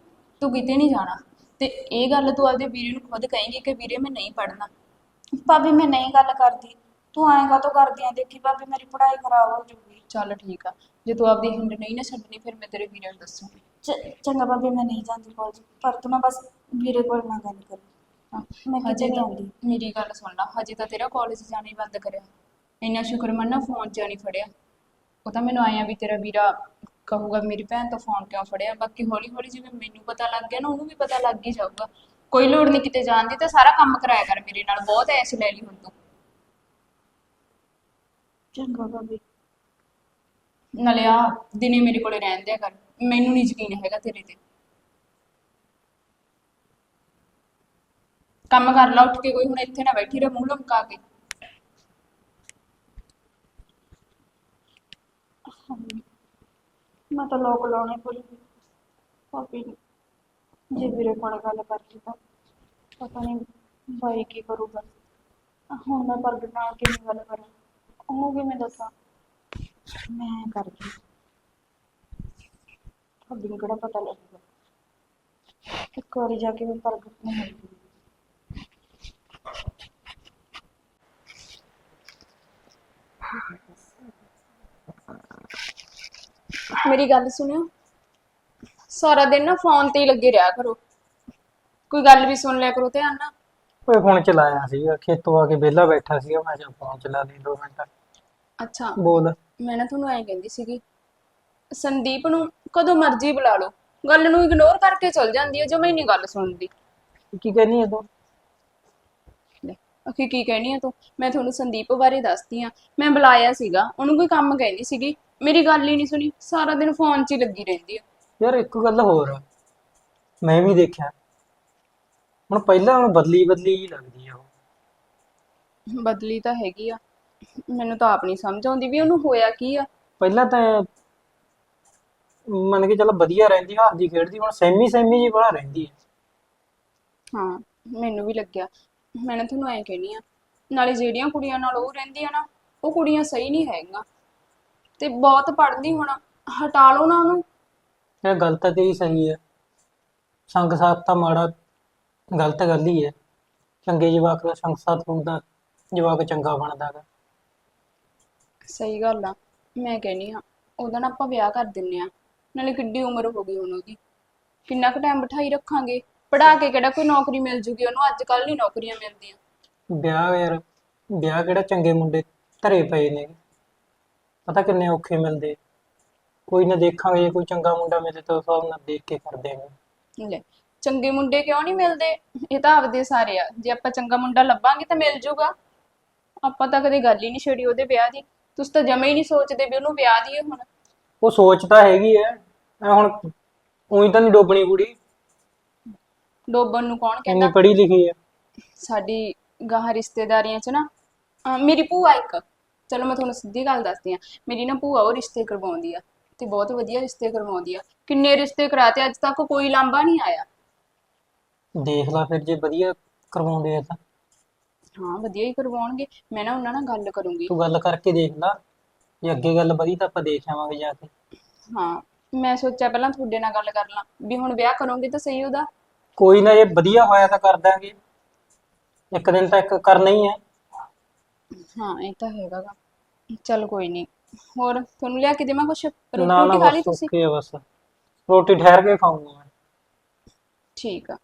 ਤੂੰ ਕਿਤੇ ਨਹੀਂ ਜਾਣਾ। ਤੇ ਇਹ ਗੱਲ ਤੂੰ ਆਪਦੇ ਵੀਰੇ ਨੂੰ ਖੁਦ ਕਹੇਂਗੀ ਕਿ ਵੀਰੇ ਮੈਂ ਨਹੀਂ ਪੜ੍ਹਨਾ। ਭਾਬੀ ਮੈਂ ਨਹੀਂ ਗੱਲ ਕਰਦੀ। ਤੂੰ ਆਏਗਾ ਤਾਂ ਕਰਦੀ ਆਂ? ਦੇਖੀ ਭਾਬੀ ਮੇਰੀ ਪੜ੍ਹਾਈ ਖਰਾਬ ਹੋ ਜੂਗੀ ਚੱਲ ਠੀਕ ਆ। ਜੇ ਤੂੰ ਆਪਦੀ ਹਿੰਡ ਨਹੀਂ ਨਾ ਛੱਡਣੀ ਫਿਰ ਮੈਂ ਤੇਰੇ ਵੀਰੇ ਨੂੰ ਦੱਸੂਗੀ। ਚ- ਚੰਗਾ ਭਾਬੀ ਮੈਂ ਨਹੀਂ ਜਾਂਦੀ ਕਾਲਜ ਪਰ ਤੂੰ ਨਾ ਬਸ ਵੀਰੇ ਕੋਲ ਨਾ ਗੱਲ ਕਰੀ। ਹਾਂ, ਮੈਂ ਕਿਤੇ ਹਜੇ ਨਹੀਂ ਤਾਂ ਆਉਂਦੀ ਮੇਰੀ ਗੱਲ ਸੁਣ ਲੈ। ਹਜੇ ਤਾਂ ਤੇਰਾ ਕਾਲਜ ਜਾਣਾ ਹੀ ਬੰਦ ਕਰਿਆ। ਇੰਨਾ ਸ਼ੁਕਰ ਮੰਨਾ ਫੋਨ 'ਚ ਨਹੀਂ ਫੜਿਆ। ਉਹ ਤਾਂ ਮੈਨੂੰ ਆਇਆ ਵੀ ਤੇਰਾ ਵੀਰਾ ਕਹੂਗਾ ਮੇਰੀ ਭੈਣ ਤੋਂ ਫੋਨ ਕਿਉਂ ਫੜਿਆ? ਬਾਕੀ ਹੌਲੀ ਹੌਲੀ ਜਿਵੇਂ ਮੈਨੂੰ ਪਤਾ ਲੱਗ ਗਿਆ ਨਾ ਉਹਨੂੰ ਵੀ ਪਤਾ ਲੱਗ ਹੀ ਜਾਊਗਾ। ਕੋਈ ਲੋੜ ਨਹੀਂ ਕਿਤੇ ਜਾਣ ਦੀ ਤਾਂ ਸਾਰਾ ਕੰਮ ਕਰਾਇਆ ਕਰ ਮੇਰੇ ਨਾਲ ਬਹੁਤ ਐਸ਼ ਲੈ ਲਈ ਹੁਣ ਤੂੰ। ਚੰਗਾ ਭਾਬੀ। ਨਾਲੇ ਆ ਦਿਨੇ ਮੇਰੇ ਕੋਲੇ ਰਹਿਣ ਦਿਆ ਕਰ। ਮੈਨੂੰ ਨਹੀਂ ਯਕੀਨ ਹੈਗਾ ਤੇਰੇ ਤੇ। ਕੰਮ ਕਰ ਲਾ ਉੱਠ ਕੇ ਕੋਈ ਹੁਣ ਇੱਥੇ ਨਾ ਬੈਠੀ ਰਹਿ ਮੂੰਹ ਲਮਕਾ ਕੇ। ਮੈਂ ਤਾਂ ਲੋਕ ਲਾਉਣੇ ਭੁੱਲ ਗਈ। ਭਾਬੀ ਜੇ ਵੀਰੇ ਕੋਲ ਗੱਲ ਕਰ ਤਾਂ ਪਤਾ ਨਹੀਂ ਬਾਈ ਕੀ ਕਰੂਗਾ। ਹੁਣ ਮੈਂ ਪ੍ਰਗਟ ਨਾਲ ਕਿਵੇਂ ਗੱਲ ਕਰਾਂ, ਉਹਨੂੰ ਕਿਵੇਂ ਦੱਸਾਂ? ਮੈਂ ਕਰਦੀ। ਭਾਬੀ ਨੂੰ ਕਿਹੜਾ ਪਤਾ ਲੱਗੂਗਾ? ਇੱਕ ਵਾਰੀ ਜਾ ਕੇ ਮੈਂ ਪ੍ਰਗਟ ਨੂੰ ਮਿਲਦੀ ਮੇਰੀ ਗੱਲ ਸੁਣਿਓ। ਸਾਰਾ ਦਿਨ ਨਾ ਫੋਨ ਤੇ ਹੀ ਲੱਗੇ ਰਿਹਾ ਕਰੋ। ਕੋਈ ਗੱਲ ਵੀ ਸੁਣ ਲਿਆ ਕਰੋ ਧਿਆਨ ਨਾਲ। ਓਏ ਫੋਨ ਚਲਾਇਆ ਸੀਗਾ ਖੇਤੋਂ ਆ ਕੇ ਵਿਹਲਾ ਬੈਠਾ ਸੀਗਾ ਮੈਂ ਕਿਹਾ ਫੋਨ ਚਲਾ ਲਈ 2 ਮਿੰਟ। ਅੱਛਾ ਬੋਲ। ਮੈਂ ਨਾ ਤੁਹਾਨੂੰ ਐਂ ਕਹਿੰਦੀ ਸੀਗੀ ਸੰਦੀਪ ਨੂੰ ਕਦੋਂ ਮਰਜ਼ੀ ਬੁਲਾ ਲਓ। ਗੱਲ ਨੂੰ ਇਗਨੋਰ ਕਰਕੇ ਚਲ ਜਾਂਦੀ ਹੈ ਜਮੇ ਨਹੀਂ ਗੱਲ ਸੁਣਦੀ। ਕੀ ਕਹਿਨੀ ਹੈ ਤੂੰ? ਅਖੀ ਕੀ ਕਹਿਣੀ ਆ ਤੂੰ? ਮੈਂ ਤੁਹਾਨੂੰ ਸੰਦੀਪ ਬਾਰੇ ਦੱਸਦੀ ਆ। ਮੈਂ ਬੁਲਾਇਆ ਸੀਗਾ ਉਹਨੂੰ ਕੋਈ ਕੰਮ ਕਹਿੰਦੀ ਸੀਗੀ। ਮੇਰੀ ਗੱਲ ਹੀ ਨਹੀਂ ਸੁਣੀ। ਸਾਰਾ ਦਿਨ ਫੋਨ 'ਚ ਹੀ ਲੱਗੀ ਰਹਿੰਦੀ ਆ। ਯਾਰ ਇੱਕ ਗੱਲ ਹੋਰ ਆ। ਮੈਂ ਵੀ ਦੇਖਿਆ। ਹੁਣ ਪਹਿਲਾਂ ਹੁਣ ਬਦਲੀ ਬਦਲੀ ਹੀ ਲੱਗਦੀ ਆ ਉਹ। ਬਦਲੀ ਤਾਂ ਹੈਗੀ ਆ। ਮੈਨੂੰ ਤਾਂ ਆਪ ਨਹੀਂ ਸਮਝ ਆਉਂਦੀ ਵੀ ਉਹਨੂੰ ਹੋਇਆ ਕੀ ਆ। ਪਹਿਲਾਂ ਤਾਂ ਮੰਨ ਕੇ ਚੱਲ ਵਧੀਆ ਰਹਿੰਦੀ ਹੱਸਦੀ ਖੇਡਦੀ ਹੁਣ ਸੈਮੀ ਸੈਮੀ ਜੀ ਬੜਾ ਰਹਿੰਦੀ ਹੈ ਹਾਂ ਮੈਨੂੰ ਵੀ ਲੱਗਿਆ। ਮੈਂ ਨਾ ਤੁਹਾਨੂੰ ਐਂ ਕਹਿਣੀ ਆ ਨਾਲੇ ਜਿਹੜੀਆਂ ਕੁੜੀਆਂ ਨਾਲ ਉਹ ਰਹਿੰਦੀ ਆ ਨਾ ਉਹ ਕੁੜੀਆਂ ਸਹੀ ਨਹੀਂ ਹੈਗੀਆਂ। ਤੇ ਬਹੁਤ ਪੜ੍ਹਦੀ ਹੁਣ ਹਟਾ ਲਓ ਨਾ ਉਹਨੂੰ। ਇਹ ਗੱਲ ਤਾਂ ਤੇਰੀ ਸਹੀ ਹੈ ਸੰਗ ਸਾਥ ਤਾਂ ਮਾੜਾ ਗਲਤ ਗੱਲ ਹੀ ਹੈ ਚੰਗੇ ਜਵਾਕ ਦਾ ਸੰਗ ਸਾਥ ਹੁੰਦਾ ਜਵਾਕ ਚੰਗਾ ਬਣਦਾ ਗਾ। ਸਹੀ ਗੱਲ ਆ ਮੈਂ ਕਹਿਣੀ ਆ ਉਹਦਾ ਨਾ ਆਪਾਂ ਵਿਆਹ ਕਰ ਦਿੰਨੇ ਆ ਨਾਲੇ ਕਿੱਡੀ ਉਮਰ ਹੋ ਗਈ ਹੁਣ ਉਹਦੀ। ਕਿੰਨਾ ਕੁ ਟਾਈਮ ਬਿਠਾਈ ਰੱਖਾਂਗੇ? ਪੜ੍ਹਾ ਕੇ ਕਿਹੜਾ ਕੋਈ ਨੌਕਰੀ ਮਿਲ ਜੂਗੀ ਉਹਨੂੰ ਅੱਜ ਕੱਲ੍ਹ ਨਹੀਂ ਨੌਕਰੀਆਂ ਮਿਲਦੀਆਂ। ਵਿਆਹ ਯਾਰ ਵਿਆਹ ਕਿਹੜਾ ਚੰਗੇ ਮੁੰਡੇ ਧਰੇ ਪਏ ਨੇ। ਪਤਾ ਕਿੰਨੇ ਔਖੇ ਮਿਲਦੇ ਕੋਈ ਨਾ ਦੇਖਾਂਗੇ ਜੇ ਕੋਈ ਚੰਗਾ ਮੁੰਡਾ ਮਿਲੇ ਤਾਂ ਉਸ ਹਿਸਾਬ ਨਾਲ ਦੇਖ ਕੇ ਕਰ ਦੇਵਾਂਗੇ ਲੈ ਚੰਗੇ ਮੁੰਡੇ ਕਿਉਂ ਨਹੀਂ ਮਿਲਦੇ? ਇਹ ਤਾਂ ਆਪਦੇ ਸਾਰੇ ਆ। ਜੇ ਆਪਾਂ ਚੰਗਾ ਮੁੰਡਾ ਲੱਭਾਂਗੇ ਤਾਂ ਮਿਲ ਜੂਗਾ। ਆਪਾਂ ਤਾਂ ਕਦੇ ਗੱਲ ਹੀ ਨਹੀਂ ਛੇੜੀ ਉਹਦੇ ਵਿਆਹ ਦੀ। ਤੁਸੀਂ ਤਾਂ ਜਮੇ ਹੀ ਨਹੀਂ ਸੋਚਦੇ ਵੀ ਉਹਨੂੰ ਵਿਆਹ ਦੀਏ ਹੁਣ। ਉਹ ਸੋਚ ਤਾਂ ਹੈਗੀ ਐ ਐ ਹੁਣ ਉਹੀ ਤਾਂ ਨਹੀਂ ਡੋਬਣੀ ਕੁੜੀ। ਡੋਬਣ ਨੂੰ ਕੌਣ ਇੰਨੀ ਕਹਿੰਦਾ ਪੜ੍ਹੀ ਲਿਖੀ ਐ ਸਾਡੀ ਗਾਹ ਰਿਸ਼ਤੇਦਾਰੀਆਂ 'ਚ ਨਾ ਅਹ ਮੇਰੀ ਭੂਆ ਇੱਕ ਚਲੋ ਮੈਂ ਤੁਹਾਨੂੰ ਸਿੱਧੀ ਗੱਲ ਦੱਸਦੀ ਆ। ਮੇਰੀ ਨਾ ਭੂਆ ਉਹ ਰਿਸ਼ਤੇ ਕਰਵਾਉਂਦੀ ਆ ਤੇ ਬਹੁਤ ਵਧੀਆ ਰਿਸ਼ਤੇ ਕਰਵਾਉਂਦੀ ਆ। ਕਿੰਨੇ ਰਿਸ਼ਤੇ ਕਰਾਤੇ ਅੱਜ ਤੱਕ ਕੋਈ ਲਾਂਭਾ ਨਹੀਂ ਆਇਆ। ਦੇਖ ਲੈ ਫਿਰ ਜੇ ਵਧੀਆ ਕਰਵਾਉਂਦੇ ਆ ਤਾਂ। ਹਾਂ ਵਧੀਆ ਹੀ ਕਰਵਾਉਣਗੇ। ਮੈਂ ਨਾ ਉਹਨਾਂ ਨਾਲ ਗੱਲ ਕਰੂੰਗੀ। ਤੂੰ ਗੱਲ ਕਰਕੇ ਦੇਖ ਲੈ। ਜੇ ਅੱਗੇ ਗੱਲ ਵਧੀ ਤਾਂ ਆਪਾਂ ਦੇਖ ਆਵਾਂਗੇ ਜਾ ਕੇ। ਹਾਂ ਮੈਂ ਸੋਚਿਆ ਪਹਿਲਾਂ ਤੁਹਾਡੇ ਨਾਲ ਗੱਲ ਕਰ ਲਾਂ। ਵੀ ਹੁਣ ਵਿਆਹ ਕਰੋਗੇ ਤਾਂ ਸਹੀ ਉਹਦਾ। ਕੋਈ ਨਾ ਜੇ ਵਧੀਆ ਹੋਇਆ ਤਾਂ ਕਰ ਦਾਂਗੇ। ਇੱਕ ਦਿਨ ਤਾਂ ਇੱਕ ਕਰਨਾ ਹੀ ਹੈ। ਹਾਂ ਇਹ ਤਾਂ ਹੈਗਾ ਗਾ। ਚਲ ਕੋਈ ਨਹੀਂ ਹੋਰ ਤੁਹਾਨੂੰ ਲਿਆ ਕੇ ਦੇਵਾਂ ਕੁਛ? ਰੋਟੀ ਨਾ ਨਾ ਰੋਟੀ ਖਾ ਲਈ ਬਸ ਤੁਸੀਂ? ਓਕੇ ਆ ਬਸ। ਰੋਟੀ ਠਹਿਰ ਕੇ ਖਾਊਂਗਾ ਮੈਂ। ਠੀਕ ਆ।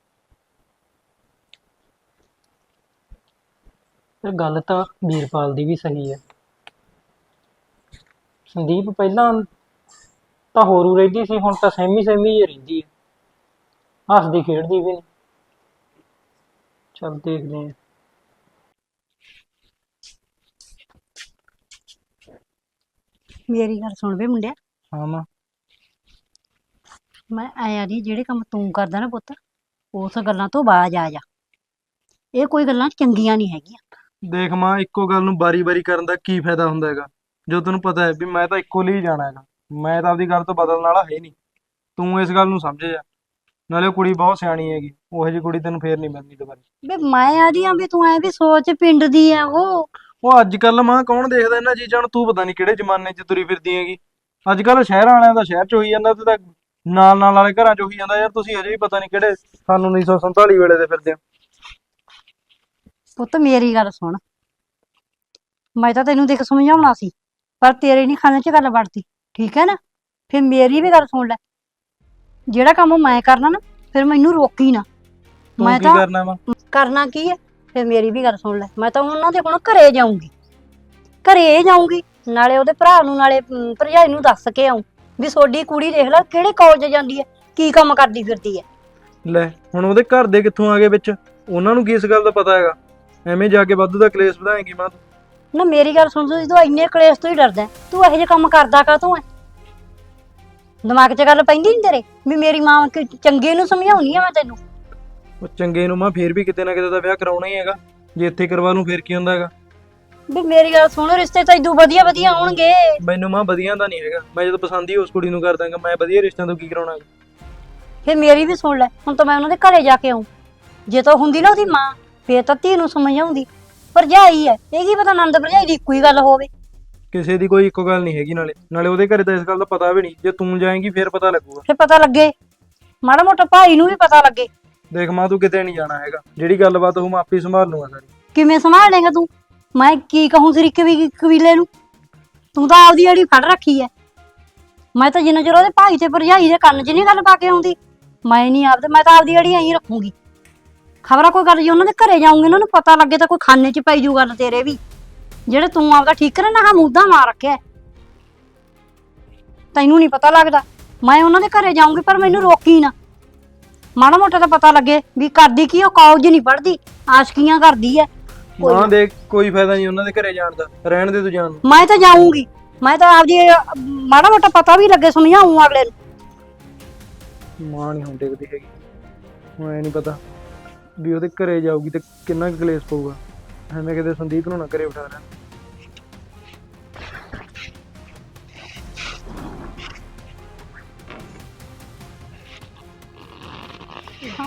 ਫਿਰ ਗੱਲ ਤਾਂ ਵੀਰਪਾਲ ਦੀ ਵੀ ਸਹੀ ਹੈ। ਸੰਦੀਪ ਪਹਿਲਾਂ ਤਾਂ ਹੋਰੂ ਰਹਿੰਦੀ ਸੀ ਹੁਣ ਤਾਂ ਸਹਿਮੀ ਸਹਿਮੀ ਹੀ ਰਹਿੰਦੀ ਹੈ। ਹੱਸਦੀ ਖੇਡਦੀ ਵੀ ਨਹੀਂ ਚੱਲ ਦੇਖਦੇ ਹਾਂ। ਮੇਰੀ ਗੱਲ ਸੁਣ ਵੇ ਮੁੰਡਿਆ। ਹਾਂ ਮਾਂ। ਮੈਂ ਆਇਆ ਨਹੀਂ ਜਿਹੜੇ ਕੰਮ ਤੂੰ ਕਰਦਾ ਨਾ ਪੁੱਤ ਉਸ ਗੱਲਾਂ ਤੋਂ ਬਾਜ ਆ ਜਾ। ਇਹ ਕੋਈ ਗੱਲਾਂ ਚੰਗੀਆਂ ਨਹੀਂ ਹੈਗੀਆਂ। ਦੇਖ ਮਾਂ ਇੱਕੋ ਗੱਲ ਨੂੰ ਬਾਰੀ-ਬਾਰੀ ਕਰਨ ਦਾ ਕੀ ਫਾਇਦਾ ਹੁੰਦਾ ਹੈਗਾ? ਜੋ ਤੈਨੂੰ ਪਤਾ ਹੈ ਵੀ ਮੈਂ ਤਾਂ ਇੱਕੋ ਲਈ ਹੀ ਜਾਣਾ ਹੈਗਾ। ਮੈਂ ਤਾਂ ਆਪਦੀ ਗੱਲ ਤੋਂ ਬਦਲਣ ਵਾਲਾ ਹੈ ਨਹੀਂ ਤੂੰ ਇਸ ਗੱਲ ਨੂੰ ਸਮਝ ਜਾ। ਨਾਲੇ ਉਹ ਕੁੜੀ ਬਹੁਤ ਸਿਆਣੀ ਹੈਗੀ ਉਹੋ ਜਿਹੀ ਕੁੜੀ ਤੈਨੂੰ ਫੇਰ ਨਹੀਂ ਮਿਲਣੀ ਦੁਬਾਰਾ। ਵੇ ਮੈਂ ਆ ਰਹੀ ਆ ਵੀ ਤੂੰ ਐ ਵੀ ਸੋਚ ਪਿੰਡ ਦੀ ਆ ਉਹ। ਉਹ ਅੱਜ ਕੱਲ ਮਾਂ ਕੌਣ ਦੇਖਦਾ ਇਹਨਾਂ ਚੀਜ਼ਾਂ ਨੂੰ? ਤੂੰ ਪਤਾ ਨਹੀਂ ਕਿਹੜੇ ਜ਼ਮਾਨੇ 'ਚ ਤੁਰੀ ਫਿਰਦੀ ਹੈਗੀ। ਅੱਜ ਕੱਲ ਸ਼ਹਿਰਾਂ ਵਾਲਿਆਂ ਦਾ ਸ਼ਹਿਰ 'ਚ ਹੋਈ ਜਾਂਦਾ ਤੇ ਤਾਂ ਨਾਲ ਨਾਲ ਵਾਲੇ ਘਰਾਂ 'ਚ ਹੋਈ ਜਾਂਦਾ। ਯਾਰ ਤੁਸੀਂ ਅਜੇ ਵੀ ਪਤਾ ਨਹੀਂ ਕਿਹੜੇ ਸਾਨੂੰ 1947 ਵੇਲੇ ਦੇ ਫਿਰਦੇ ਹੋ। ਪੁੱਤ ਮੇਰੀ ਗੱਲ ਸੁਣ। ਮੈਂ ਤਾਂ ਤੈਨੂੰ ਦੇਖ ਸਮਝਾਉਣਾ ਸੀ ਪਰ ਤੇਰੇ ਨਹੀਂ ਖਾਣੇ 'ਚ ਗੱਲ ਵੜਦੀ। ਠੀਕ ਹੈ ਨਾ? ਫਿਰ ਮੇਰੀ ਵੀ ਗੱਲ ਸੁਣ ਲੈ। ਜਿਹੜਾ ਕੰਮ ਮੈਂ ਕਰਨਾ ਨਾ ਫਿਰ ਮੈਨੂੰ ਰੋਕੀ ਨਾ। ਤੂੰ ਮੈਂ ਕੀ ਤਾਂ ਕਰਨਾ ਵਾ? ਕਰਨਾ ਕੀ ਹੈ ਫਿਰ ਮੇਰੀ ਵੀ ਗੱਲ ਸੁਣ ਲੈ। ਮੈਂ ਤਾਂ ਉਹਨਾਂ ਦੇ ਹੁਣ ਘਰੇ ਜਾਊਂਗੀ। ਘਰੇ ਜਾਊਂਗੀ। ਨਾਲੇ ਉਹਦੇ ਭਰਾ ਨੂੰ ਨਾਲੇ ਅਮ, ਭਰਜਾਈ ਨੂੰ ਦੱਸ ਕੇ ਆਉਂ ਵੀ ਤੁਹਾਡੀ ਕੁੜੀ ਦੇਖ ਲੈ ਕਿਹੜੇ ਕਾਲਜ ਜਾਂਦੀ ਹੈ ਕੀ ਕੰਮ ਕਰਦੀ ਫਿਰਦੀ ਹੈ ਲੈ ਹੁਣ ਉਹਦੇ ਘਰ ਦੇ ਕਿੱਥੋਂ ਆ ਗਏ ਵਿੱਚ? ਉਹਨਾਂ ਨੂੰ ਕੀ ਇਸ ਗੱਲ ਦਾ ਪਤਾ ਹੈਗਾ? ਐਵੇਂ ਜਾ ਕੇ ਵਾਧੂ ਦਾ ਕਲੇਸ਼ ਵਧਾਏਗੀ ਮਾਂ ਤੂੰ। ਨਾ ਮੇਰੀ ਗੱਲ ਸੁਣ ਤੂੰ ਜਦੋਂ ਇੰਨੇ ਕਲੇਸ਼ ਤੋਂ ਹੀ ਡਰਦਾ। ਹੈ, ਤੂੰ ਇਹੋ ਜਿਹੇ ਕੰਮ ਕਰਦਾ ਕਾਹਤੋਂ ਹੈ ਦਿਮਾਗ 'ਚ ਗੱਲ ਪੈਂਦੀ ਨਹੀਂ ਤੇਰੇ? ਵੀ ਮੇਰੀ ਮਾਂ ਕਿ ਚੰਗੇ ਨੂੰ ਸਮਝਾਉਣੀ ਆ ਮੈਂ ਤੈਨੂੰ। ਉਹ ਚੰਗੇ ਨੂੰ ਮਾਂ ਫੇਰ ਵੀ ਕਿਤੇ ਨਾ ਕਿਤੇ ਤਾਂ ਵਿਆਹ ਕਰਾਉਣਾ ਹੀ ਹੈਗਾ। ਜੇ ਇੱਥੇ ਕਰਵਾ ਲੂੰ ਫੇਰ ਕੀ ਹੁੰਦਾ ਹੈਗਾ? ਵੀ ਮੇਰੀ ਗੱਲ ਸੁਣ ਰਿਸ਼ਤੇ ਤਾਂ ਇਦੋਂ ਵਧੀਆ ਵਧੀਆ ਹੋਣਗੇ। ਮੈਨੂੰ ਮਾਂ ਵਧੀਆ ਦਾ ਨਹੀਂ ਹੈਗਾ। ਮੈਂ ਜਦੋਂ ਪਸੰਦ ਹੀ ਉਸ ਕੁੜੀ ਨੂੰ ਕਰ ਦਾਂਗਾ ਮੈਂ ਵਧੀਆ ਰਿਸ਼ਤਿਆਂ ਤੋਂ ਕੀ ਕਰਾਉਣਾ ਹੈਗਾ? ਫਿਰ ਮੇਰੀ ਵੀ ਸੁਣ ਲੈ ਹੁਣ ਤਾਂ ਮੈਂ ਉਹਨਾਂ ਦੇ ਘਰੇ ਜਾ ਕੇ ਆਉਂ ਜੇ ਤਾਂ ਹੁੰਦੀ ਨਾ ਉਹਦੀ ਮਾਂ ਫੇਰ ਤਾਂ ਧੀ ਨੂੰ ਸਮਝਾਉਂਦੀ। ਭਰਜਾਈ ਹੈ ਇਹ ਕੀ ਪਤਾ ਨੰਦ ਭਰਜਾਈ ਦੀ ਇੱਕੋ ਹੀ ਗੱਲ ਹੋਵੇ। ਕਿਸੇ ਦੀ ਕੋਈ ਇੱਕੋ ਗੱਲ ਨਹੀਂ ਹੈਗੀ ਨਾਲੇ। ਨਾਲੇ ਉਹਦੇ ਘਰੇ ਤਾਂ ਇਸ ਗੱਲ ਦਾ ਪਤਾ ਵੀ ਨਹੀਂ। ਜੇ ਤੂੰ ਜਾਏਂਗੀ ਫੇਰ ਪਤਾ ਲੱਗੂਗਾ। ਫਿਰ ਪਤਾ ਲੱਗੇ। ਮਾੜਾ ਮੋਟਾ ਭਾਈ ਨੂੰ ਵੀ ਪਤਾ ਲੱਗੇ। ਦੇਖ ਮਾਂ ਤੂੰ ਕਿਤੇ ਨਹੀਂ ਜਾਣਾ ਹੈਗਾ। ਜਿਹੜੀ ਗੱਲਬਾਤ ਉਹ ਮੈਂ ਆਪੇ ਸੰਭਾਲ ਲੂੰਗਾ ਸਾਰੀ। ਕਿਵੇਂ ਸੰਭਾਲ ਲੇਗਾ ਤੂੰ? ਮੈਂ ਕੀ ਕਹੂੰ ਤੇਰੀ ਕਵੀ ਕਬੀਲੇ ਨੂੰ? ਤੂੰ ਤਾਂ ਆਪਦੀ ਜਿਹੜੀ ਫੜ ਰੱਖੀ ਐ। ਮੈਂ ਤਾਂ ਜਿੰਨਾ ਚਿਰ ਉਹਦੇ ਭਾਈ ਤੇ ਭਰਜਾਈ ਦੇ ਕੰਨ 'ਚ ਨਹੀਂ ਗੱਲ ਪਾ ਕੇ ਆਉਂਦੀ ਮੈਂ ਨਹੀਂ ਆਪਦੇ ਮੈਂ ਤਾਂ ਆਪਦੀ ਜਿਹੜੀ ਐਂ ਰੱਖੂਗੀ। ਖਬਰਾਂ ਕੋਈ ਗੱਲ ਜੇ ਉਹਨਾਂ ਦੇ ਘਰੇ ਜਾਊਂਗੀ ਉਹਨਾਂ ਨੂੰ ਪਤਾ ਲੱਗੇ ਤਾਂ ਕੋਈ ਖਾਨੇ 'ਚ ਪਈ ਜੂ ਗੱਲ ਤੇਰੇ ਵੀ। ਜਿਹੜੇ ਤੂੰ ਆਪਦਾ ਠੀਕ ਕਰਨ ਨਾ ਮੂਦਾ ਮਾਰ ਰੱਖਿਆ। ਤੈਨੂੰ ਨਹੀਂ ਪਤਾ ਲੱਗਦਾ। ਮੈਂ ਉਹਨਾਂ ਦੇ ਘਰੇ ਜਾਊਂਗੀ ਪਰ ਮੈਨੂੰ ਰੋਕੀ ਨਾ। ਮਾੜਾ ਮੋਟਾ ਤਾਂ ਪਤਾ ਲੱਗੇ ਵੀ ਕਰਦੀ ਕੀ ਉਹ ਕਾਲਜ ਨਹੀਂ ਪੜ੍ਹਦੀ ਆਸ਼ਕੀਆਂ ਕਰਦੀ ਐ ਕੋਈ ਮਾਂ ਦੇਖ ਕੋਈ ਫਾਇਦਾ ਨਹੀਂ ਉਹਨਾਂ ਦੇ ਘਰੇ ਜਾਣ ਦਾ। ਰਹਿਣ ਦੇ ਤੂੰ ਜਾਣ ਨੂੰ। ਮੈਂ ਤਾਂ ਜਾਊਂਗੀ। ਮੈਂ ਤਾਂ ਆਪਦੀ ਅਹ, ਮਾੜਾ ਮੋਟਾ ਪਤਾ ਵੀ ਲੱਗੇ ਸਮਝਾਉਂ ਅਗਲੇ ਨੂੰ। ਮਾਂ ਨਹੀਂ ਹੁਣ ਟਿਕਦੀ ਹੈਗੀ। ਹੁਣ ਐ ਨਹੀਂ ਪਤਾ ਵੀ ਉਹਦੇ ਘਰੇ ਜਾਊਗੀ ਤੇ ਕਿੰਨਾ ਕੁ ਕਲੇਸ਼ ਪਊਗਾ। ਐਵੇਂ ਕਿਤੇ ਸੰਦੀਪ ਨੂੰ ਨਾ ਘਰੇ ਬਿਠਾ ਲੈਣ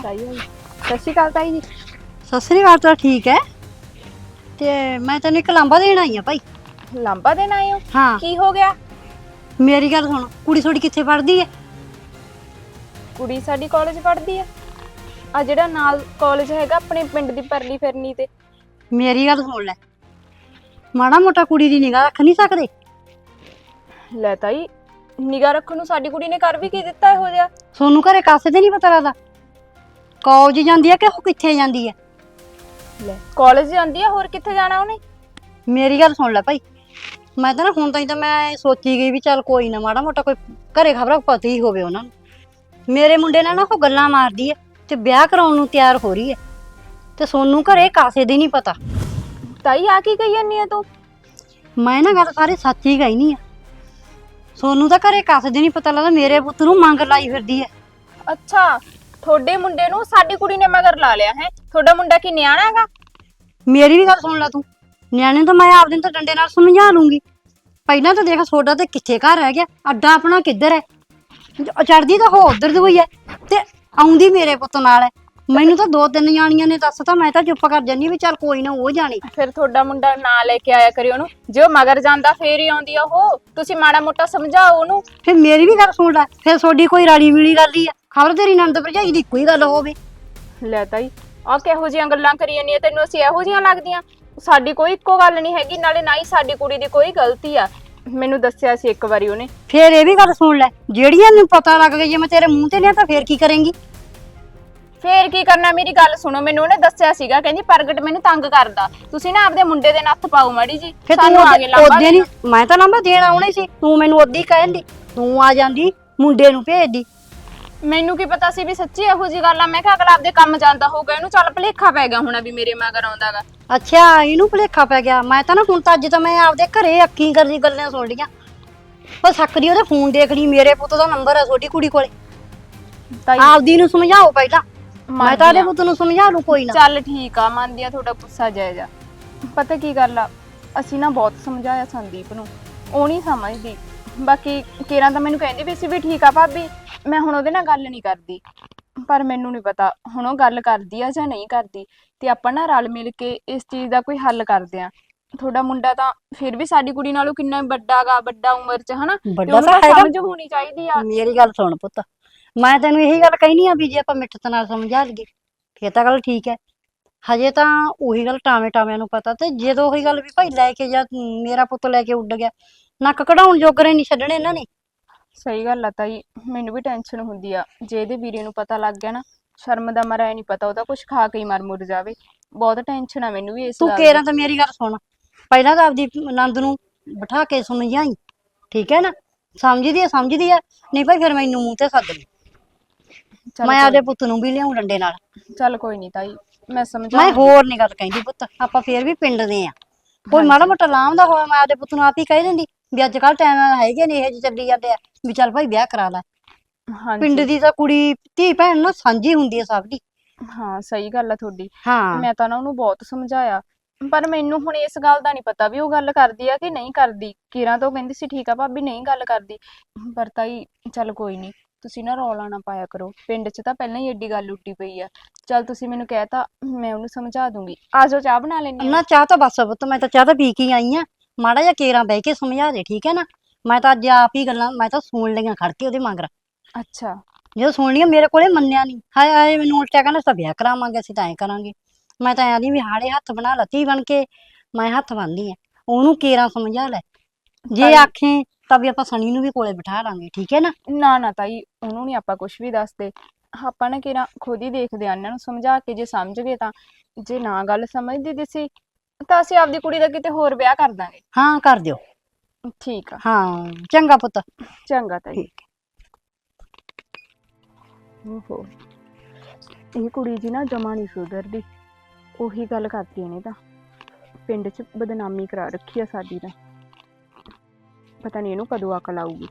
ਤਾਈ ਹੋਈ ਸਤਿ ਸ਼੍ਰੀ ਅਕਾਲ ਤਾਈ ਜੀ। ਸਤਿ ਸ੍ਰੀ ਅਕਾਲ ਤਾਂ ਠੀਕ ਹੈ? ਤੇ ਮੈਂ ਤੈਨੂੰ ਇੱਕ ਲਾਂਬਾ ਦੇਣ ਆਈ ਆ ਭਾਈ। ਲਾਂਬਾ ਦੇਣ ਆਏ ਹੋ? ਹਾਂ। ਕੀ ਹੋ ਗਿਆ? ਮੇਰੀ ਗੱਲ ਸੁਣ ਕੁੜੀ ਥੋੜੀ ਕਿੱਥੇ ਪੜ੍ਹਦੀ ਹੈ? ਕੁੜੀ ਸਾਡੀ ਕਾਲਜ ਪੜ੍ਹਦੀ ਆ। ਆ ਜਿਹੜਾ ਨਾਲ ਕਾਲਜ ਹੈਗਾ ਆਪਣੇ ਪਿੰਡ ਦੀ ਪਰਲੀ ਫਿਰਨੀ ਤੇ। ਮੇਰੀ ਗੱਲ ਸੁਣ ਲੈ। ਮਾੜਾ ਮੋਟਾ ਕੁੜੀ ਦੀ ਨਿਗਾਹ ਰੱਖ ਨਹੀਂ ਸਕਦੇ? ਲੈ ਤਾਈ ਨਿਗਾਹ ਰੱਖਣ ਨੂੰ ਸਾਡੀ ਕੁੜੀ ਨੇ ਕਰ ਵੀ ਕੀ ਦਿੱਤਾ ਇਹੋ ਜਿਹਾ? ਸੋਨੂੰ ਘਰੇ ਕਾਸੇ ਤੇ ਨਹੀਂ ਪਤਾ ਲੱਗਦਾ? ਕਾਲਜ ਜਾਂਦੀ ਹੈ ਕਿ ਉਹ ਕਿੱਥੇ ਜਾਂਦੀ ਹੈ ਲੈ ਕਾਲਜ ਜਾਂਦੀ ਆ ਹੋਰ ਕਿੱਥੇ ਜਾਣਾ ਉਹਨੇ? ਮੇਰੀ ਗੱਲ ਸੁਣ ਲੈ ਭਾਈ। ਮੈਂ ਤਾਂ ਨਾ ਹੁਣ ਤਾਈਂ ਤਾਂ ਮੈਂ ਸੋਚੀ ਗਈ ਵੀ ਚੱਲ ਕੋਈ ਨਾ ਮਾੜਾ ਮੋਟਾ ਕੋਈ ਘਰੇ ਖਬਰਾਂ ਪਤਾ ਹੀ ਹੋਵੇ ਉਹਨਾਂ ਨੂੰ। ਮੇਰੇ ਮੁੰਡੇ ਨਾਲ ਨਾ ਉਹ ਗੱਲਾਂ ਮਾਰਦੀ ਹੈ ਤੇ ਵਿਆਹ ਕਰਾਉਣ ਨੂੰ ਤਿਆਰ ਹੋ ਰਹੀ ਹੈ ਤੇ ਸੋਨੂੰ ਘਰੇ ਕਾਸੇ ਦੀ ਨਹੀਂ ਪਤਾ। ਤਾਈ ਆ ਕੀ ਕਹੀ ਜਾਂਦੀ ਆ ਤੂੰ? ਮੈਂ ਨਾ ਗੱਲ ਸਾਰੇ ਸੱਚ ਹੀ ਕਹੀ ਨਹੀਂ ਆ। ਸੋਨੂੰ ਤਾਂ ਘਰੇ ਕਾਸੇ ਦੀ ਨਹੀਂ ਪਤਾ ਲੱਗਦਾ ਮੇਰੇ ਪੁੱਤ ਨੂੰ ਮੰਗ ਲਾਈ ਫਿਰਦੀ ਹੈ ਅੱਛਾ ਤੁਹਾਡੇ ਮੁੰਡੇ ਨੂੰ ਸਾਡੀ ਕੁੜੀ ਨੇ ਮਗਰ ਲਾ ਲਿਆ ਹੈ। ਤੁਹਾਡਾ ਮੁੰਡਾ ਕੀ ਨਿਆਣਾ ਹੈਗਾ? ਮੇਰੀ ਵੀ ਗੱਲ ਸੁਣ ਲੈ ਤੂੰ। ਨਿਆਣੇ ਨੂੰ ਤਾਂ ਮੈਂ ਆਪਦੇ ਨੂੰ ਤਾਂ ਡੰਡੇ ਨਾਲ ਸਮਝਾ ਲੂੰਗੀ। ਪਹਿਲਾਂ ਤਾਂ ਦੇਖ ਸੋਡਾ ਤੇ ਕਿੱਥੇ ਘਰ ਰਹਿ ਗਿਆ ਅੱਡਾ ਆਪਣਾ ਕਿੱਧਰ ਹੈ ਚੜਦੀ ਤਾਂ ਉਹ ਉਧਰ ਦੀ ਹੋਈ ਹੈ ਤੇ ਆਉਂਦੀ ਮੇਰੇ ਪੁੱਤ ਨਾਲ ਹੈ ਮੈਨੂੰ ਤਾਂ ਦੋ ਤਿੰਨ ਜਾਣੀਆਂ ਨੇ ਦੱਸਤਾ ਮੈਂ ਤਾਂ ਚੁੱਪ ਕਰ ਜੰਨੀ ਵੀ ਚੱਲ ਕੋਈ ਨਾ ਉਹ ਜਾਣੀ। ਫਿਰ ਤੁਹਾਡਾ ਮੁੰਡਾ ਨਾਂ ਲੈ ਕੇ ਆਇਆ ਕਰਿਓ ਉਹਨੂੰ। ਜੇ ਉਹ ਮਗਰ ਜਾਂਦਾ ਫੇਰ ਹੀ ਆਉਂਦੀ ਆ ਉਹ। ਤੁਸੀਂ ਮਾੜਾ ਮੋਟਾ ਸਮਝਾਓ ਉਹਨੂੰ। ਫਿਰ ਮੇਰੀ ਵੀ ਗੱਲ ਸੁਣ ਲੈ ਫਿਰ ਤੁਹਾਡੀ ਕੋਈ ਰਲੀ ਮਿਲੀ ਗੱਲ ਹੀ ਆ। ਖਬਰ ਤੇਰੀ ਨੰਦ ਭਰਜਾਈ ਦੀ ਕੋਈ ਗੱਲ ਹੋਵੇ। ਲੈ ਤਾਈ ਆ ਕਿਹੋ ਜੀਆਂ ਗੱਲਾਂ ਕਰੀ ਜਾਂਦੀਆਂ ਤੈਨੂੰ ਅਸੀਂ ਇਹੋ ਜੀਆਂ ਲੱਗਦੀਆਂ। ਸਾਡੀ ਕੋਈ ਇੱਕੋ ਗੱਲ ਨਹੀਂ ਹੈਗੀ ਨਾਲੇ ਨਾ ਹੀ ਸਾਡੀ ਕੁੜੀ ਦੀ ਕੋਈ ਗਲਤੀ ਆ। ਮੈਨੂੰ ਦੱਸਿਆ ਸੀ ਇੱਕ ਵਾਰੀ ਉਹਨੇ। ਫਿਰ ਇਹ ਵੀ ਗੱਲ ਸੁਣ ਲੈ ਜਿਹੜੀਆਂ ਨੂੰ ਪਤਾ ਲੱਗ ਗਈ ਜੇ ਮੈਂ ਤੇਰੇ ਮੂੰਹ ਤੇ ਲਿਆ ਤਾਂ ਫਿਰ ਕੀ ਕਰੇਂਗੀ? ਫੇਰ ਕੀ ਕਰਨਾ ਮੇਰੀ ਗੱਲ ਸੁਣੋ ਮੈਨੂੰ ਉਹਨੇ ਦੱਸਿਆ ਸੀਗਾ ਕਹਿੰਦੀ ਪ੍ਰਗਟ ਮੈਨੂੰ ਤੰਗ ਕਰਦਾ। ਤੁਸੀਂ ਨਾ ਆਪਦੇ ਮੁੰਡੇ ਦੇ ਨੱਥ ਪਾਓ ਮਾੜੀ ਜੀ ਫਿਰ ਤੂੰ ਸਾਨੂੰ ਆ ਕੇ ਲਾਂਬਾ ਉਹਦੇ ਨਹੀਂ ਮੈਂ ਤਾਂ ਲਾਂਬਾ ਦੇਣ ਆਉਣੀ ਸੀ ਤੂੰ ਮੈਨੂੰ ਉਹਦੀ ਕਹਿੰਦੀ ਤੂੰ ਆ ਜਾਂਦੀ ਮੁੰਡੇ ਨੂੰ ਭੇਜਦੀ ਮੈਨੂੰ ਕੀ ਪਤਾ ਸੀ ਵੀ ਸੱਚੀ ਇਹੋ ਜੀ ਗੱਲ ਆ ਮੈਂ ਕਿਹਾ ਅਗਲਾ ਆਪਦੇ ਕੰਮ ਜਾਂਦਾ ਹੋਊਗਾ ਇਹਨੂੰ ਚੱਲ ਭਲੇਖਾ ਪੈ ਗਿਆ ਹੋਣਾ ਵੀ ਮੇਰੇ ਮਗਰ ਆਉਂਦਾਗਾ। ਅੱਛਾ ਇਹਨੂੰ ਭੁਲੇਖਾ ਪੈ ਗਿਆ ਮੈਂ ਤਾਂ ਨਾ ਹੁਣ ਤਾਂ ਅੱਜ ਤਾਂ ਮੈਂ ਆਪਦੇ ਘਰੇ ਅੱਖੀਂ ਕਰਦੀ ਗੱਲਾਂ ਸੁਣ ਲੀਆਂ। ਉਹ ਸਕਦੀ ਉਹਦੇ ਫੋਨ ਦੇਖ ਲਈ ਮੇਰੇ ਪੁੱਤ ਦਾ ਨੰਬਰ ਹੈ ਛੋਟੀ ਕੁੜੀ ਕੋਲੇ। ਤਾਈ ਆਪਦੀ ਨੂੰ ਸਮਝਾਓ ਪਹਿਲਾਂ। ਮੈਂ ਤਾਂ ਆ। ਪੁੱਤ ਨੂੰ ਸਮਝਾ ਲੂ ਕੋਈ ਨਾ। ਚੱਲ ਠੀਕ ਆ ਮੰਨਦੀ ਆ ਤੁਹਾਡਾ ਗੁੱਸਾ ਜਾਇਜ਼ ਆ ਪਤਾ ਕੀ ਗੱਲ ਆ ਅਸੀਂ ਨਾ ਬਹੁਤ ਸਮਝਾਇਆ ਸੰਦੀਪ ਨੂੰ ਉਹ ਨਹੀਂ ਸਮਝਦੀ। ਬਾਕੀ ਕੇਰਾਂ ਤਾਂ ਮੈਨੂੰ ਕਹਿੰਦੀ ਵੀ ਸੀ ਵੀ ਠੀਕ ਆ ਭਾਬੀ ਮੈਂ ਹੁਣ ਉਹਦੇ ਨਾਲ ਗੱਲ ਨਹੀਂ ਕਰਦੀ। ਪਰ ਮੈਨੂੰ ਨਹੀਂ ਪਤਾ ਹੁਣ ਉਹ ਗੱਲ ਕਰਦੀ ਆ ਜਾਂ ਨਹੀਂ ਕਰਦੀ ਤੇ ਆਪਾਂ ਨਾ ਰਲ ਮਿਲ ਕੇ ਇਸ ਚੀਜ਼ ਦਾ ਕੋਈ ਹੱਲ ਕਰਦੇ ਆ। ਤੁਹਾਡਾ ਮੁੰਡਾ ਤਾਂ ਫਿਰ ਵੀ ਸਾਡੀ ਕੁੜੀ ਨਾਲੋਂ ਕਿੰਨਾ ਵੱਡਾ ਗਾ ਵੱਡਾ ਉਮਰ 'ਚ ਹਨਾ? ਤੇ ਵੱਡਾ ਉਹਨੂੰ ਤਾਂ ਤਾਂ ਹੈਗਾ। ਸਮਝ ਹੋਣੀ ਚਾਹੀਦੀ ਆ। ਮੇਰੀ ਗੱਲ ਸੁਣ ਪੁੱਤ ਮੈਂ ਤੈਨੂੰ ਇਹੀ ਗੱਲ ਕਹਿਨੀ ਆ ਵੀ ਜੇ ਆਪਾਂ ਮਿੱਠਤ ਨਾਲ ਸਮਝਾ ਲਈਏ ਫੇਰ ਤਾਂ ਗੱਲ ਠੀਕ ਹੈ। ਹਜੇ ਤਾਂ ਉਹੀ ਗੱਲ ਟਾਵੇਂ ਟਾਵਿਆਂ ਨੂੰ ਪਤਾ ਤੇ ਜਦੋਂ ਉਹੀ ਗੱਲ ਵੀ ਭਾਈ ਲੈ ਕੇ ਜਾ ਮੇਰਾ ਪੁੱਤ ਲੈ ਕੇ ਉੱਡ ਗਿਆ ਨੱਕ ਕਢਾਉਣ ਜੋਗਰੇ ਨਹੀਂ ਛੱਡਣੇ ਇਹਨਾਂ ਨੇ। ਸਹੀ ਗੱਲ ਆ ਤਾਈ ਮੈਨੂੰ ਵੀ ਟੈਨਸ਼ਨ ਹੁੰਦੀ ਆ ਜੇ ਇਹਦੇ ਵੀਰੇ ਨੂੰ ਪਤਾ ਲੱਗ ਗਿਆ ਨਾ ਸ਼ਰਮ ਦਾ ਮਰਾ ਨਹੀਂ ਪਤਾ ਉਹਦਾ ਕੁਝ ਖਾ ਕੇ ਹੀ ਮਰ ਮੁਰ ਜਾਵੇ। ਬਹੁਤ ਟੈਨਸ਼ਨ ਆ ਮੈਨੂੰ ਵੀ ਇਸ ਤੂੰ ਕੇਰਾਂ ਤਾਂ ਮੇਰੀ ਗੱਲ ਸੁਣ ਪਹਿਲਾਂ ਤਾਂ ਆਪਦੀ ਨੰਦ ਨੂੰ ਬਿਠਾ ਕੇ ਸਮਝਾਈ ਠੀਕ ਹੈ ਨਾ? ਸਮਝਦੀ ਆ ਸਮਝਦੀ ਆ ਨਹੀਂ ਭਾਈ ਫਿਰ ਮੈਨੂੰ ਮੂੰਹ ਤੇ ਸੱਦ ਲਈ ਚੱਲ ਮੈਂ ਆਪਦੇ ਪੁੱਤ ਨੂੰ ਵੀ ਲਿਆਉਂ ਡੰਡੇ ਨਾਲ। ਚੱਲ ਕੋਈ ਨਹੀਂ ਤਾਈ ਮੈਂ ਸਮਝਾ ਮੈਂ ਹੋਰ ਨਹੀਂ ਗੱਲ ਕਹਿੰਦੀ ਪੁੱਤ ਆਪਾਂ ਫੇਰ ਵੀ ਪਿੰਡ ਦੇ ਆ। ਕੋਈ ਮਾੜਾ ਮੋਟਾ ਲਾਮ ਦਾ ਹੋਇਆ ਮੈਂ ਆਪਦੇ ਪੁੱਤ ਨੂੰ ਆਪ ਹੀ ਕਹਿ ਦਿੰਦੀ ਵੀ ਅੱਜ ਕੱਲ ਟਾਈਮ ਹੈਗੇ ਨੇ ਇਹ ਜਿਹੇ ਚੱਲੀ ਜਾਂਦੇ ਆ ਵੀ ਚੱਲ ਭਾਈ ਵਿਆਹ ਕਰਾ ਲੈ। ਹਾਂਜੀ। ਪਿੰਡ ਦੀ ਤਾਂ ਕੁੜੀ ਧੀ ਭੈਣ ਨਾ ਸਾਂਝੀ ਹੁੰਦੀ ਆ ਸਭ ਦੀ। ਹਾਂ ਸਹੀ ਗੱਲ ਆ ਤੁਹਾਡੀ। ਹਾਂ। ਮੈਂ ਤਾਂ ਨਾ ਉਹਨੂੰ ਬਹੁਤ ਸਮਝਾਇਆ ਪਰ ਮੈਨੂੰ ਹੁਣ ਇਸ ਗੱਲ ਦਾ ਨਹੀਂ ਪਤਾ ਵੀ ਉਹ ਗੱਲ ਕਰਦੀ ਆ ਕਿ ਨਹੀਂ ਕਰਦੀ। ਕਿਰਾਂ ਤਾਂ ਕਹਿੰਦੀ ਸੀ ਠੀਕ ਆ ਭਾਬੀ ਨਹੀਂ ਗੱਲ ਕਰਦੀ। ਪਰ ਤਾਈ ਚੱਲ ਕੋਈ ਨਹੀਂ ਤੁਸੀਂ ਨਾ ਰੌਲਾ ਨਾ ਪਾਇਆ ਕਰੋ। ਪਿੰਡ 'ਚ ਤਾਂ ਪਹਿਲਾਂ ਹੀ ਏਡੀ ਗੱਲ ਉੱਡੀ ਪਈ ਆ। ਚਲ ਤੁਸੀਂ ਮੈਨੂੰ ਕਹਿਤਾ ਮੈਂ ਉਹਨੂੰ ਸਮਝਾ ਦੂੰਗੀ। ਆ ਜਾਓ ਚਾਹ ਬਣਾ ਲੈਣੀ ਨਾ ਚਾਹ ਤਾਂ ਬਸ ਪੁੱਤ ਮੈਂ ਤਾਂ ਚਾਹ ਤਾਂ ਪੀ ਕੇ ਹੀ ਆਈ ਆ। ਮਾੜਾ ਜਿਹਾ ਕੇਰਾਂ ਬਹਿ ਕੇ ਸਮਝਾ ਦੇ ਠੀਕ ਹੈ ਨਾ? ਮੈਂ ਤਾਂ ਅੱਜ ਆਪ ਹੀ ਗੱਲਾਂ ਮੈਂ ਤਾਂ ਸੁਣ ਲਈਆਂ ਖੜ ਕੇ ਉਹਦੇ ਮਗਰ। ਅੱਛਾ। ਜਦੋਂ ਸੁਣ ਲਈਆਂ ਮੇਰੇ ਕੋਲੇ ਮੰਨਿਆ ਨਹੀਂ। ਹਾਏ ਹਾਏ ਮੈਨੂੰ ਉਲਟਾ ਕਹਿੰਦਾ ਤਾਂ ਵਿਆਹ ਕਰਾਵਾਂਗੇ ਅਸੀਂ ਤਾਂ ਐਂ ਕਰਾਂਗੇ। ਮੈਂ ਤਾਂ ਆਦੀ ਵੀ ਹਾੜੇ ਹੱਥ ਬਣਾ ਲੱਤੀ ਬਣ ਕੇ। ਮੈਂ ਹੱਥ ਬੰਨ੍ਹਦੀ ਆ। ਉਹਨੂੰ ਕੇਰਾਂ ਸਮਝਾ ਲੈ। ਜੇ ਆਖੇ ਤਾਂ ਵੀ ਆਪਾਂ ਸਣੀ ਨੂੰ ਵੀ ਕੋਲੇ ਬਿਠਾ ਲਾਂਗੇ ਠੀਕ ਹੈ ਨਾ? ਨਾ ਨਾ ਤਾਈ ਉਹਨੂੰ ਨਹੀਂ ਆਪਾਂ ਕੁਝ ਵੀ ਦੱਸਦੇ। ਆਪਾਂ ਨਾ ਕਿਰਾ ਖੁਦ ਹੀ ਦੇਖਦੇ ਆ ਇਹਨਾਂ ਨੂੰ ਸਮਝਾ ਕੇ ਜੇ ਸਮਝ ਗਏ ਤਾਂ ਜੇ ਨਾ ਗੱਲ ਸਮਝਦੀ ਦਿਸੀ ਤਾਂ ਅਸੀਂ ਆਪਦੀ ਕੁੜੀ ਦਾ ਕਿਤੇ ਹੋਰ ਵਿਆਹ ਕਰ ਦਾਂਗੇ। ਹਾਂ ਕਰ ਦਿਓ। ਠੀਕ ਆ। ਹਾਂ ਚੰਗਾ ਪੁੱਤ। ਚੰਗਾ ਤਾਈ। ਓਹੋ। ਇਹ ਕੁੜੀ ਜੀ ਨਾ ਜਮਾ ਨਹੀਂ ਸੁਧਰਦੀ। ਉਹੀ ਗੱਲ ਕਰਦੀ ਇਹਨੇ ਤਾਂ। ਪਿੰਡ 'ਚ ਬਦਨਾਮੀ ਕਰਾ ਰੱਖੀ ਆ ਸਾਡੀ ਤਾਂ। ਪਤਾ ਨਹੀਂ ਇਹਨੂੰ ਕਦੋਂ ਅਕਲ ਆਊਗੀ